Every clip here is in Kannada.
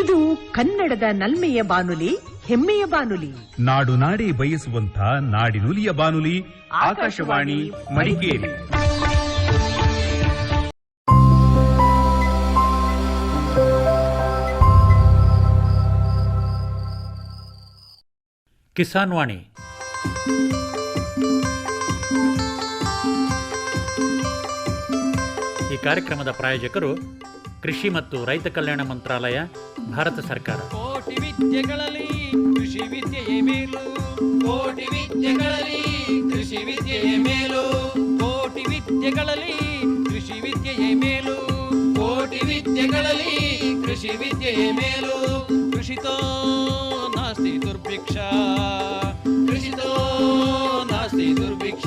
ಇದು ಕನ್ನಡದ ನಲ್ಮೆಯ ಬಾನುಲಿ ಹೆಮ್ಮೆಯ ಬಾನುಲಿ. ನಾಡು ನಾಡಿ ಬಯಸುವಂತ ನಾಡಿನುಲಿಯ ಬಾನುಲಿ ಆಕಾಶವಾಣಿ ಮಡಿಕೇರಿ. ಕಿಸಾನ್ ವಾಣಿ. ಈ ಕಾರ್ಯಕ್ರಮದ ಪ್ರಾಯೋಜಕರು ಕೃಷಿ ಮತ್ತು ರೈತ ಕಲ್ಯಾಣ ಮಂತ್ರಾಲಯ ಭಾರತ ಸರ್ಕಾರ. ಕೋಟಿ ವಿದ್ಯೆಗಳಲ್ಲಿ ಕೃಷಿ ವಿದ್ಯೆಯೇ ಮೇಲು. ಕೋಟಿ ವಿದ್ಯೆಗಳಲ್ಲಿ ಕೃಷಿ ವಿದ್ಯೆಯೇ ಮೇಲು. ಕೋಟಿ ವಿದ್ಯೆಗಳಲ್ಲಿ ಕೃಷಿ ವಿದ್ಯೆಯೇ ಮೇಲು. ಕೋಟಿ ಕೃಷಿ ವಿದ್ಯೆಯೇ ಮೇಲು. ಕೃಷಿತೋ ನಾಸ್ತಿ ದುರ್ಭಿಕ್ಷ. ಕೃಷಿತೋ ನಾಸ್ತಿ ದುರ್ಭಿಕ್ಷ.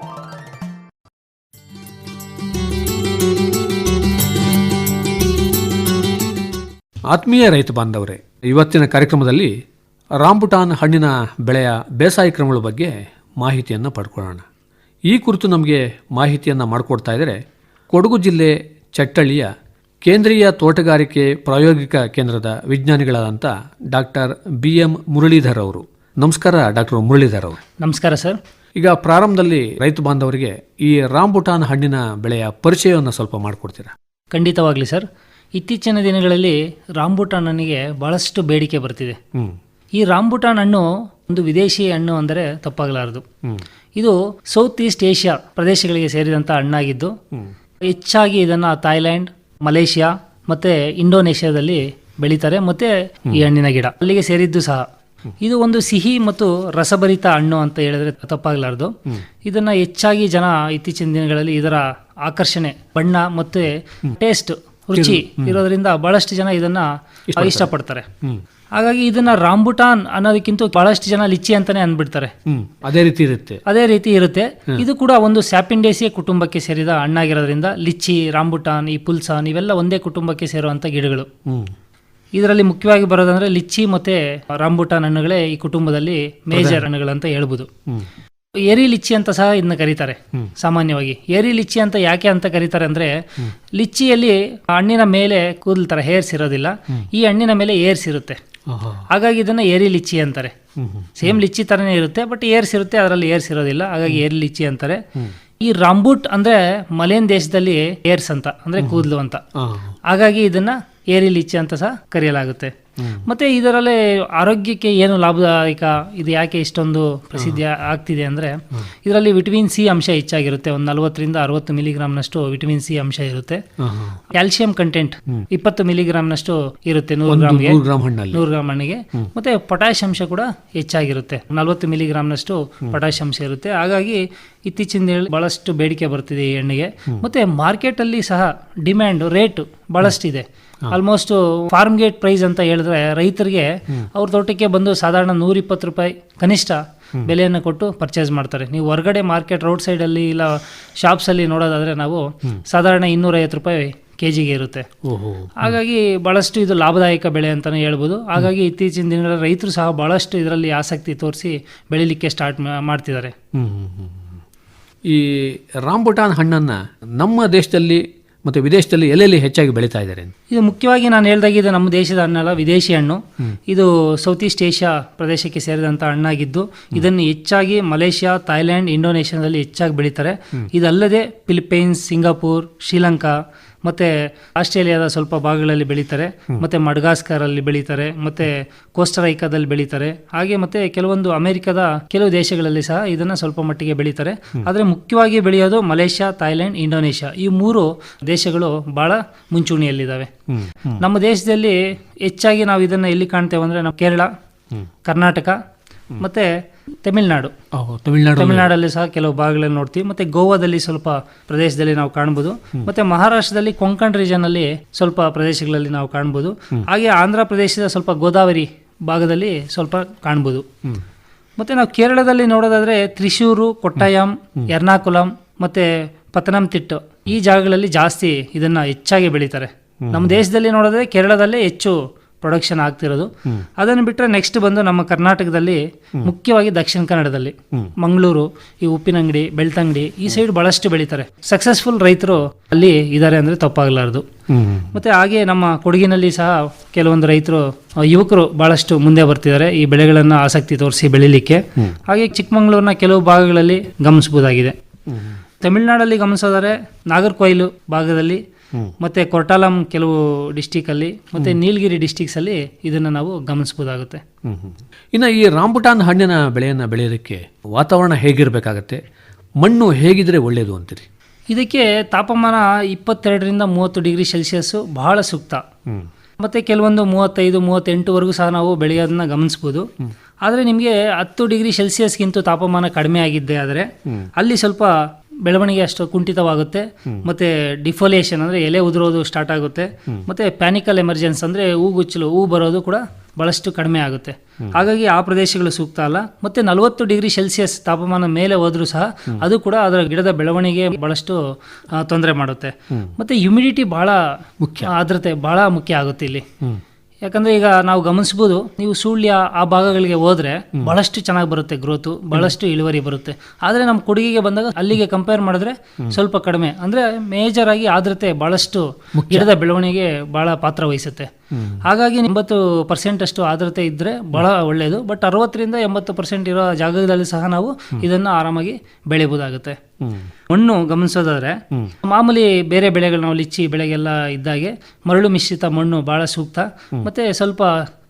ಆತ್ಮೀಯ ರೈತ ಬಾಂಧವರೇ ಇವತ್ತಿನ ಕಾರ್ಯಕ್ರಮದಲ್ಲಿ ರಾಂಬುಟಾನ್ ಹಣ್ಣಿನ ಬೆಳೆಯ ಬೇಸಾಯ ಕ್ರಮಗಳ ಬಗ್ಗೆ ಮಾಹಿತಿಯನ್ನು ಪಡ್ಕೊಳ್ಳೋಣ. ಈ ಕುರಿತು ನಮಗೆ ಮಾಹಿತಿಯನ್ನು ಮಾಡಿಕೊಡ್ತಾ ಇದ್ದರೆ ಕೊಡಗು ಜಿಲ್ಲೆ ಚಟ್ಟಳ್ಳಿಯ ಕೇಂದ್ರೀಯ ತೋಟಗಾರಿಕೆ ಪ್ರಾಯೋಗಿಕ ಕೇಂದ್ರದ ವಿಜ್ಞಾನಿಗಳಾದಂಥ ಡಾಕ್ಟರ್ ಬಿ ಎಂ ಮುರಳೀಧರ್ ಅವರು. ನಮಸ್ಕಾರ ಡಾಕ್ಟರ್ ಮುರಳೀಧರ್ ಅವರು. ನಮಸ್ಕಾರ ಸರ್. ಈಗ ಪ್ರಾರಂಭದಲ್ಲಿ ರೈತ ಬಾಂಧವರಿಗೆ ಈ ರಾಂಬುಟಾನ್ ಹಣ್ಣಿನ ಬೆಳೆಯ ಪರಿಚಯವನ್ನು ಸ್ವಲ್ಪ ಮಾಡಿಕೊಡ್ತೀರಾ? ಖಂಡಿತವಾಗಲಿ ಸರ್. ಇತ್ತೀಚಿನ ದಿನಗಳಲ್ಲಿ ರಾಂಬುಟಾನ್ ಹಣ್ಣಿಗೆ ಬಹಳಷ್ಟು ಬೇಡಿಕೆ ಬರ್ತಿದೆ. ಈ ರಾಂಬುಟಾನ್ ಹಣ್ಣು ಒಂದು ವಿದೇಶಿ ಹಣ್ಣು ಅಂದರೆ ತಪ್ಪಾಗಲಾರದು. ಇದು ಸೌತ್ ಈಸ್ಟ್ ಏಷ್ಯಾ ಪ್ರದೇಶಗಳಿಗೆ ಸೇರಿದಂಥ ಹಣ್ಣಾಗಿದ್ದು ಹೆಚ್ಚಾಗಿ ಇದನ್ನು ಥಾಯ್ಲ್ಯಾಂಡ್ ಮಲೇಷ್ಯಾ ಮತ್ತು ಇಂಡೋನೇಷ್ಯಾದಲ್ಲಿ ಬೆಳೀತಾರೆ ಮತ್ತು ಈ ಹಣ್ಣಿನ ಗಿಡ ಅಲ್ಲಿಗೆ ಸೇರಿದ್ದು ಸಹ. ಇದು ಒಂದು ಸಿಹಿ ಮತ್ತು ರಸಭರಿತ ಹಣ್ಣು ಅಂತ ಹೇಳಿದ್ರೆ ತಪ್ಪಾಗಲಾರದು. ಇದನ್ನು ಹೆಚ್ಚಾಗಿ ಜನ ಇತ್ತೀಚಿನ ದಿನಗಳಲ್ಲಿ ಇದರ ಆಕರ್ಷಣೆ ಬಣ್ಣ ಮತ್ತೆ ಟೇಸ್ಟ್ ರುಚಿ ಇರೋದ್ರಿಂದ ಬಹಳಷ್ಟು ಜನ ಇದನ್ನ ಇಷ್ಟಪಡ್ತಾರೆ. ಹಾಗಾಗಿ ಇದನ್ನ ರಾಂಬುಟಾನ್ ಅನ್ನೋದಕ್ಕಿಂತ ಬಹಳಷ್ಟು ಜನ ಲಿಚ್ಚಿ ಅಂತಾನೆ ಅಂದ್ಬಿಡ್ತಾರೆ. ಅದೇ ರೀತಿ ಇರುತ್ತೆ. ಅದೇ ರೀತಿ ಇರುತ್ತೆ. ಇದು ಕೂಡ ಒಂದು ಸ್ಯಾಪಿಂಡೇಸಿಯ ಕುಟುಂಬಕ್ಕೆ ಸೇರಿದ ಹಣ್ಣಾಗಿರೋದ್ರಿಂದ ಲಿಚ್ಚಿ ರಾಂಬುಟಾನ್ ಈ ಪುಲ್ಸಾನ್ ಇವೆಲ್ಲ ಒಂದೇ ಕುಟುಂಬಕ್ಕೆ ಸೇರುವಂತ ಗಿಡಗಳು. ಇದರಲ್ಲಿ ಮುಖ್ಯವಾಗಿ ಬರೋದಂದ್ರೆ ಲಿಚ್ಚಿ ಮತ್ತೆ ರಾಂಬುಟಾನ್ ಹಣ್ಣುಗಳೇ ಈ ಕುಟುಂಬದಲ್ಲಿ ಮೇಜರ್ ಹಣ್ಣುಗಳಂತ ಹೇಳ್ಬೋದು. ಏರಿ ಲಿಚ್ಚಿ ಅಂತ ಸಹ ಇದನ್ನ ಕರೀತಾರೆ ಸಾಮಾನ್ಯವಾಗಿ. ಏರಿ ಲಿಚ್ಚಿ ಅಂತ ಯಾಕೆ ಅಂತ ಕರೀತಾರೆ ಅಂದ್ರೆ ಲಿಚ್ಚಿಯಲ್ಲಿ ಹಣ್ಣಿನ ಮೇಲೆ ಕೂದಲು ತರ ಹೇರ್ಸ್ ಇರೋದಿಲ್ಲ ಈ ಹಣ್ಣಿನ ಮೇಲೆ ಏರ್ಸ್ ಇರುತ್ತೆ. ಹಾಗಾಗಿ ಇದನ್ನ ಏರಿ ಲಿಚ್ಚಿ ಅಂತಾರೆ. ಸೇಮ್ ಲಿಚ್ಚಿ ತರನೇ ಇರುತ್ತೆ ಬಟ್ ಏರ್ಸ್ ಇರುತ್ತೆ ಅದರಲ್ಲಿ ಏರ್ಸ್ ಇರೋದಿಲ್ಲ. ಹಾಗಾಗಿ ಏರಿ ಲಿಚ್ಚಿ ಅಂತಾರೆ. ಈ ರಾಂಬೂಟ್ ಅಂದ್ರೆ ಮಲೇನ್ ದೇಶದಲ್ಲಿ ಏರ್ಸ್ ಅಂತ ಅಂದ್ರೆ ಕೂದಲು ಅಂತ. ಹಾಗಾಗಿ ಇದನ್ನ ಏರಿ ಲಿಚ್ಚಿ ಅಂತ ಸಹ ಕರೆಯಲಾಗುತ್ತೆ. ಮತ್ತೆ ಇದರಲ್ಲಿ ಆರೋಗ್ಯಕ್ಕೆ ಏನು ಲಾಭದಾಯಕ ಇದು ಯಾಕೆ ಇಷ್ಟೊಂದು ಪ್ರಸಿದ್ಧಿ ಆಗ್ತಿದೆ ಅಂದ್ರೆ ಇದರಲ್ಲಿ ವಿಟಮಿನ್ ಸಿ ಅಂಶ ಹೆಚ್ಚಾಗಿರುತ್ತೆ. ಒಂದು ನಲವತ್ತರಿಂದ ಅರವತ್ತು ಮಿಲಿಗ್ರಾಮ್ನಷ್ಟು ವಿಟಮಿನ್ ಸಿ ಅಂಶ ಇರುತ್ತೆ. ಕ್ಯಾಲ್ಸಿಯಂ ಕಂಟೆಂಟ್ ಇಪ್ಪತ್ತು ಮಿಲಿಗ್ರಾಮ್ನಷ್ಟು ಇರುತ್ತೆ ನೂರು ಗ್ರಾಮ್ಗೆ. ನೂರು ಗ್ರಾಮ್ ಹಣ್ಣಿಗೆ. ಮತ್ತೆ ಪೊಟ್ಯಾಶ್ ಅಂಶ ಕೂಡ ಹೆಚ್ಚಾಗಿರುತ್ತೆ. ನಲವತ್ತು ಮಿಲಿಗ್ರಾಮ್ನಷ್ಟು ಪೊಟ್ಯಾಶ್ ಅಂಶ ಇರುತ್ತೆ. ಹಾಗಾಗಿ ಇತ್ತೀಚಿನ ಹೇಳಿ ಬಹಳಷ್ಟು ಬೇಡಿಕೆ ಬರ್ತಿದೆ ಈ ಎಣ್ಣೆಗೆ ಮತ್ತೆ ಮಾರ್ಕೆಟ್ ಅಲ್ಲಿ ಸಹ ಡಿಮ್ಯಾಂಡ್ ರೇಟ್ ಬಹಳಷ್ಟಿದೆ. ಆಲ್ಮೋಸ್ಟ್ ಫಾರ್ಮ್ ಗೇಟ್ ಪ್ರೈಸ್ ಅಂತ ಹೇಳಿದ್ರೆ ರೈತರಿಗೆ ಅವ್ರ ತೋಟಕ್ಕೆ ಬಂದು ಸಾಧಾರಣ ನೂರ ಇಪ್ಪತ್ತು ರೂಪಾಯಿ ಕನಿಷ್ಠ ಬೆಲೆಯನ್ನು ಕೊಟ್ಟು ಪರ್ಚೇಸ್ ಮಾಡ್ತಾರೆ. ನೀವು ಹೊರಗಡೆ ಮಾರ್ಕೆಟ್ ರೋಡ್ ಸೈಡ್ ಅಲ್ಲಿ ಇಲ್ಲ ಶಾಪ್ಸ್ ಅಲ್ಲಿ ನೋಡೋದಾದ್ರೆ ನಾವು ಸಾಧಾರಣ ಇನ್ನೂರೈವತ್ತು ರೂಪಾಯಿ ಕೆಜಿಗೆ ಇರುತ್ತೆ. ಓಹೋ. ಹಾಗಾಗಿ ಬಹಳಷ್ಟು ಇದು ಲಾಭದಾಯಕ ಬೆಳೆ ಅಂತಾನೆ ಹೇಳ್ಬೋದು. ಹಾಗಾಗಿ ಇತ್ತೀಚಿನ ದಿನಗಳಲ್ಲಿ ರೈತರು ಸಹ ಬಹಳಷ್ಟು ಇದರಲ್ಲಿ ಆಸಕ್ತಿ ತೋರಿಸಿ ಬೆಳಿಲಿಕ್ಕೆ ಸ್ಟಾರ್ಟ್ ಮಾಡ್ತಿದ್ದಾರೆ. ಈ ರಾಂಬುಟಾನ್ ಹಣ್ಣನ್ನು ನಮ್ಮ ದೇಶದಲ್ಲಿ ಮತ್ತು ವಿದೇಶದಲ್ಲಿ ಎಲ್ಲೆಲ್ಲಿ ಹೆಚ್ಚಾಗಿ ಬೆಳೀತಾ ಇದ್ದಾರೆ ಇದು ಮುಖ್ಯವಾಗಿ ನಾನು ಹೇಳ್ದಾಗ ಇದು ನಮ್ಮ ದೇಶದ ಹಣ್ಣಲ್ಲ ವಿದೇಶಿ ಹಣ್ಣು. ಇದು ಸೌತ್ ಈಸ್ಟ್ ಏಷ್ಯಾ ಪ್ರದೇಶಕ್ಕೆ ಸೇರಿದಂಥ ಹಣ್ಣಾಗಿದ್ದು ಇದನ್ನು ಹೆಚ್ಚಾಗಿ ಮಲೇಷ್ಯಾ ಥೈಲ್ಯಾಂಡ್ ಇಂಡೋನೇಷ್ಯಾದಲ್ಲಿ ಹೆಚ್ಚಾಗಿ ಬೆಳೀತಾರೆ. ಇದಲ್ಲದೆ ಫಿಲಿಪೈನ್ಸ್ ಸಿಂಗಾಪುರ್ ಶ್ರೀಲಂಕಾ ಮತ್ತೆ ಆಸ್ಟ್ರೇಲಿಯಾದ ಸ್ವಲ್ಪ ಭಾಗಗಳಲ್ಲಿ ಬೆಳೀತಾರೆ ಮತ್ತೆ ಮಡ್ಗಾಸ್ಕರ್ ಅಲ್ಲಿ ಬೆಳೀತಾರೆ ಮತ್ತೆ ಕೋಸ್ಟರೈಕಾದಲ್ಲಿ ಬೆಳೀತಾರೆ. ಹಾಗೆ ಮತ್ತೆ ಕೆಲವೊಂದು ಅಮೆರಿಕದ ಕೆಲವು ದೇಶಗಳಲ್ಲಿ ಸಹ ಇದನ್ನ ಸ್ವಲ್ಪ ಮಟ್ಟಿಗೆ ಬೆಳೀತಾರೆ. ಆದರೆ ಮುಖ್ಯವಾಗಿ ಬೆಳೆಯೋದು ಮಲೇಷ್ಯಾ ಥಾಯ್ಲೆಂಡ್ ಇಂಡೋನೇಷ್ಯಾ. ಈ ಮೂರು ದೇಶಗಳು ಬಹಳ ಮುಂಚೂಣಿಯಲ್ಲಿದ್ದಾವೆ. ನಮ್ಮ ದೇಶದಲ್ಲಿ ಹೆಚ್ಚಾಗಿ ನಾವು ಇದನ್ನ ಎಲ್ಲಿ ಕಾಣ್ತೇವೆ ಅಂದ್ರೆ ನಾವು ಕೇರಳ ಕರ್ನಾಟಕ ಮತ್ತೆ ತಮಿಳುನಾಡು. ತಮಿಳ್ನಾಡು ತಮಿಳ್ನಾಡಲ್ಲಿ ಸಹ ಕೆಲವು ಭಾಗಗಳಲ್ಲಿ ನೋಡ್ತೀವಿ. ಮತ್ತೆ ಗೋವಾದಲ್ಲಿ ಸ್ವಲ್ಪ ಪ್ರದೇಶದಲ್ಲಿ ನಾವು ಕಾಣ್ಬೋದು. ಮತ್ತೆ ಮಹಾರಾಷ್ಟ್ರದಲ್ಲಿ ಕೊಂಕಣ್ ರೀಜನ್ ಅಲ್ಲಿ ಸ್ವಲ್ಪ ಪ್ರದೇಶಗಳಲ್ಲಿ ನಾವು ಕಾಣ್ಬೋದು. ಹಾಗೆ ಆಂಧ್ರ ಪ್ರದೇಶದ ಸ್ವಲ್ಪ ಗೋದಾವರಿ ಭಾಗದಲ್ಲಿ ಸ್ವಲ್ಪ ಕಾಣ್ಬೋದು. ಮತ್ತೆ ನಾವು ಕೇರಳದಲ್ಲಿ ನೋಡೋದಾದ್ರೆ ತ್ರಿಶೂರು ಕೊಟ್ಟಾಯಂ ಎರ್ನಾಕುಲಂ ಮತ್ತೆ ಪತನಂತಿಟ್ಟು ಈ ಜಾಗಗಳಲ್ಲಿ ಜಾಸ್ತಿ ಇದನ್ನ ಹೆಚ್ಚಾಗಿ ಬೆಳೀತಾರೆ. ನಮ್ಮ ದೇಶದಲ್ಲಿ ನೋಡಿದ್ರೆ ಕೇರಳದಲ್ಲೇ ಹೆಚ್ಚು ಪ್ರೊಡಕ್ಷನ್ ಆಗ್ತಿರೋದು. ಅದನ್ನು ಬಿಟ್ಟರೆ ನೆಕ್ಸ್ಟ್ ಬಂದು ನಮ್ಮ ಕರ್ನಾಟಕದಲ್ಲಿ ಮುಖ್ಯವಾಗಿ ದಕ್ಷಿಣ ಕನ್ನಡದಲ್ಲಿ ಮಂಗಳೂರು ಈ ಉಪ್ಪಿನಂಗಡಿ ಬೆಳ್ತಂಗಡಿ ಈ ಸೈಡ್ ಬಹಳಷ್ಟು ಬೆಳೀತಾರೆ. ಸಕ್ಸಸ್ಫುಲ್ ರೈತರು ಅಲ್ಲಿ ಇದ್ದಾರೆ ಅಂದ್ರೆ ತಪ್ಪಾಗಲಾರದು. ಮತ್ತೆ ಹಾಗೆ ನಮ್ಮ ಕೊಡಗಿನಲ್ಲಿ ಸಹ ಕೆಲವೊಂದು ರೈತರು ಯುವಕರು ಬಹಳಷ್ಟು ಮುಂದೆ ಬರ್ತಿದ್ದಾರೆ ಈ ಬೆಳೆಗಳನ್ನು ಆಸಕ್ತಿ ತೋರಿಸಿ ಬೆಳಿಲಿಕ್ಕೆ. ಹಾಗೆ ಚಿಕ್ಕಮಗಳೂರಿನ ಕೆಲವು ಭಾಗಗಳಲ್ಲಿ ಗಮನಿಸಬಹುದಾಗಿದೆ. ತಮಿಳುನಾಡಲ್ಲಿ ಗಮನಿಸೋದಾದ್ರೆ ನಾಗರ್ಕೋಯಿಲು ಭಾಗದಲ್ಲಿ ಮತ್ತೆ ಕೊರ್ಟಾಲಂ ಕೆಲವು ಡಿಸ್ಟಿಕ್ ಅಲ್ಲಿ ಮತ್ತೆ ನೀಲಗಿರಿ ಡಿಸ್ಟಿಕ್ಸಲ್ಲಿ ಇದನ್ನ ನಾವು ಗಮನಿಸಬಹುದಾಗುತ್ತೆ ಇನ್ನು ಈ ರಾಂಬುಟಾನ್ ಹಣ್ಣಿನ ಬೆಳೆಯನ್ನು ಬೆಳೆಯೋದಕ್ಕೆ ವಾತಾವರಣ ಹೇಗಿರಬೇಕಾಗತ್ತೆ? ಮಣ್ಣು ಹೇಗಿದ್ರೆ ಒಳ್ಳೆಯದು ಅಂತೀರಿ? ಇದಕ್ಕೆ ತಾಪಮಾನ ಇಪ್ಪತ್ತೆರಡರಿಂದ ಮೂವತ್ತು ಡಿಗ್ರಿ ಸೆಲ್ಸಿಯಸ್ ಬಹಳ ಸೂಕ್ತ. ಮತ್ತೆ ಕೆಲವೊಂದು ಮೂವತ್ತೈದು ಮೂವತ್ತೆಂಟುವರೆಗೂ ಸಹ ನಾವು ಬೆಳೆಯೋದನ್ನ ಗಮನಿಸ್ಬೋದು. ಆದರೆ ನಿಮಗೆ ಹತ್ತು ಡಿಗ್ರಿ ಸೆಲ್ಸಿಯಸ್ಗಿಂತ ತಾಪಮಾನ ಕಡಿಮೆ ಆಗಿದ್ದೆ ಆದರೆ ಅಲ್ಲಿ ಸ್ವಲ್ಪ ಬೆಳವಣಿಗೆ ಅಷ್ಟು ಕುಂಠಿತವಾಗುತ್ತೆ. ಮತ್ತೆ ಡಿಫೋಲಿಯೇಷನ್ ಅಂದ್ರೆ ಎಲೆ ಉದುರೋದು ಸ್ಟಾರ್ಟ್ ಆಗುತ್ತೆ. ಮತ್ತೆ ಪ್ಯಾನಿಕಲ್ ಎಮರ್ಜೆನ್ಸ್ ಅಂದ್ರೆ ಹೂಗುಚ್ಚಲು ಹೂ ಬರೋದು ಕೂಡ ಬಹಳಷ್ಟು ಕಡಿಮೆ ಆಗುತ್ತೆ. ಹಾಗಾಗಿ ಆ ಪ್ರದೇಶಗಳು ಸೂಕ್ತ ಅಲ್ಲ. ಮತ್ತೆ ನಲವತ್ತು ಡಿಗ್ರಿ ಸೆಲ್ಸಿಯಸ್ ತಾಪಮಾನ ಮೇಲೆ ಹೋದ್ರೂ ಸಹ ಅದು ಕೂಡ ಅದರ ಗಿಡದ ಬೆಳವಣಿಗೆ ಬಹಳಷ್ಟು ತೊಂದರೆ ಮಾಡುತ್ತೆ. ಮತ್ತೆ ಹ್ಯುಮಿಡಿಟಿ ಬಹಳ ಮುಖ್ಯ. ಆದ್ರತೆ ಬಹಳ ಮುಖ್ಯ ಆಗುತ್ತೆ ಇಲ್ಲಿ. ಯಾಕಂದ್ರೆ ಈಗ ನಾವು ಗಮನಿಸಬಹುದು ನೀವು ಸುಳ್ಯ ಆ ಭಾಗಗಳಿಗೆ ಹೋದ್ರೆ ಬಹಳಷ್ಟು ಚೆನ್ನಾಗಿ ಬರುತ್ತೆ ಗ್ರೋತ್ ಬಹಳಷ್ಟು ಇಳುವರಿ ಬರುತ್ತೆ. ಆದ್ರೆ ನಮ್ಮ ಕೊಡುಗೆಗೆ ಬಂದಾಗ ಅಲ್ಲಿಗೆ ಕಂಪೇರ್ ಮಾಡಿದ್ರೆ ಸ್ವಲ್ಪ ಕಡಿಮೆ. ಅಂದ್ರೆ ಮೇಜರ್ ಆಗಿ ಆದ್ರತೆ ಬಹಳಷ್ಟು ಗಿಡದ ಬೆಳವಣಿಗೆ ಬಹಳ ಪಾತ್ರ ವಹಿಸುತ್ತೆ. ಹಾಗಾಗಿ ಎಂಬತ್ತು ಪರ್ಸೆಂಟ್ ಅಷ್ಟು ಆದ್ರತೆ ಇದ್ರೆ ಬಹಳ ಒಳ್ಳೆಯದು ಬಟ್ ಅರವತ್ತರಿಂದ ಎಂಬತ್ತು ಪರ್ಸೆಂಟ್ ಇರೋ ಜಾಗದಲ್ಲಿ ಸಹ ನಾವು ಇದನ್ನ ಆರಾಮಾಗಿ ಬೆಳಿಬಹುದಾಗುತ್ತೆ ಮಣ್ಣು ಗಮನಿಸೋದಾದ್ರೆ, ಮಾಮೂಲಿ ಬೇರೆ ಬೆಳೆಗಳು ನಾವು ಲಿಚ್ಚಿ ಬೆಳೆಗೆಲ್ಲ ಇದ್ದಾಗೆ ಮರಳು ಮಿಶ್ರಿತ ಮಣ್ಣು ಬಹಳ ಸೂಕ್ತ. ಮತ್ತೆ ಸ್ವಲ್ಪ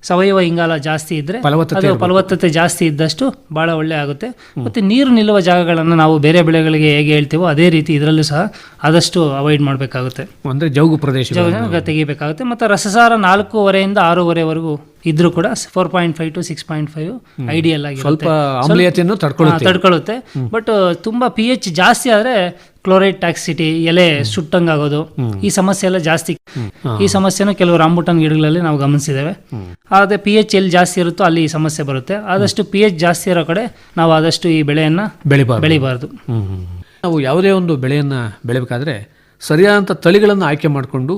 ಸಾವಯವ ಇಂಗಾಲ ಜಾಸ್ತಿ ಇದ್ರೆ ಫಲವತ್ತತೆ ಫಲವತ್ತತೆ ಜಾಸ್ತಿ ಇದ್ದಷ್ಟು ಬಹಳ ಒಳ್ಳೆ ಆಗುತ್ತೆ. ಮತ್ತೆ ನೀರು ನಿಲ್ಲುವ ಜಾಗಗಳನ್ನು ನಾವು ಬೇರೆ ಬೆಳೆಗಳಿಗೆ ಹೇಗೆ ಹೇಳ್ತೀವೋ ಅದೇ ರೀತಿ ಇದರಲ್ಲೂ ಸಹ ಆದಷ್ಟು ಅವಾಯ್ಡ್ ಮಾಡಬೇಕಾಗುತ್ತೆ. ಅಂದರೆ ಜೌಗು ಪ್ರದೇಶ ತೆಗಿಬೇಕಾಗುತ್ತೆ. ಮತ್ತು ರಸಸಾರ ನಾಲ್ಕೂವರೆಯಿಂದ ಆರೂವರೆವರೆಗೂ ಇದ್ರೂ ಕೂಡ four point five to six point five ideal ಆಗಿ ಸ್ವಲ್ಪ ತಡ್ಕೊಳ್ಳುತ್ತೆ. ಬಟ್ ತುಂಬಾ ಪಿ ಎಚ್ ಜಾಸ್ತಿ ಆದ್ರೆ ಕ್ಲೋರೈಡ್ ಟಾಕ್ಸಿಟಿ ಎಲೆ ಸುಟ್ಟಂಗಾಗೋದು ಈ ಸಮಸ್ಯೆ ಎಲ್ಲ ಜಾಸ್ತಿ. ಈ ಸಮಸ್ಯೆನೂ ಕೆಲವು ರಾಂಬುಟನ್ ಗಿಡಗಳಲ್ಲಿ ನಾವು ಗಮನಿಸಿದ್ದೇವೆ. ಆದ್ರೆ ಪಿ ಎಚ್ ಎಲ್ಲಿ ಜಾಸ್ತಿ ಇರುತ್ತೋ ಅಲ್ಲಿ ಈ ಸಮಸ್ಯೆ ಬರುತ್ತೆ. ಆದಷ್ಟು ಪಿ ಎಚ್ ಜಾಸ್ತಿ ಇರೋ ಕಡೆ ನಾವು ಆದಷ್ಟು ಈ ಬೆಳೆಯನ್ನು ಬೆಳಿಬಾರ್ದು. ನಾವು ಯಾವುದೇ ಒಂದು ಬೆಳೆಯನ್ನು ಬೆಳಿಬೇಕಾದ್ರೆ ಸರಿಯಾದಂಥ ತಳಿಗಳನ್ನು ಆಯ್ಕೆ ಮಾಡಿಕೊಂಡು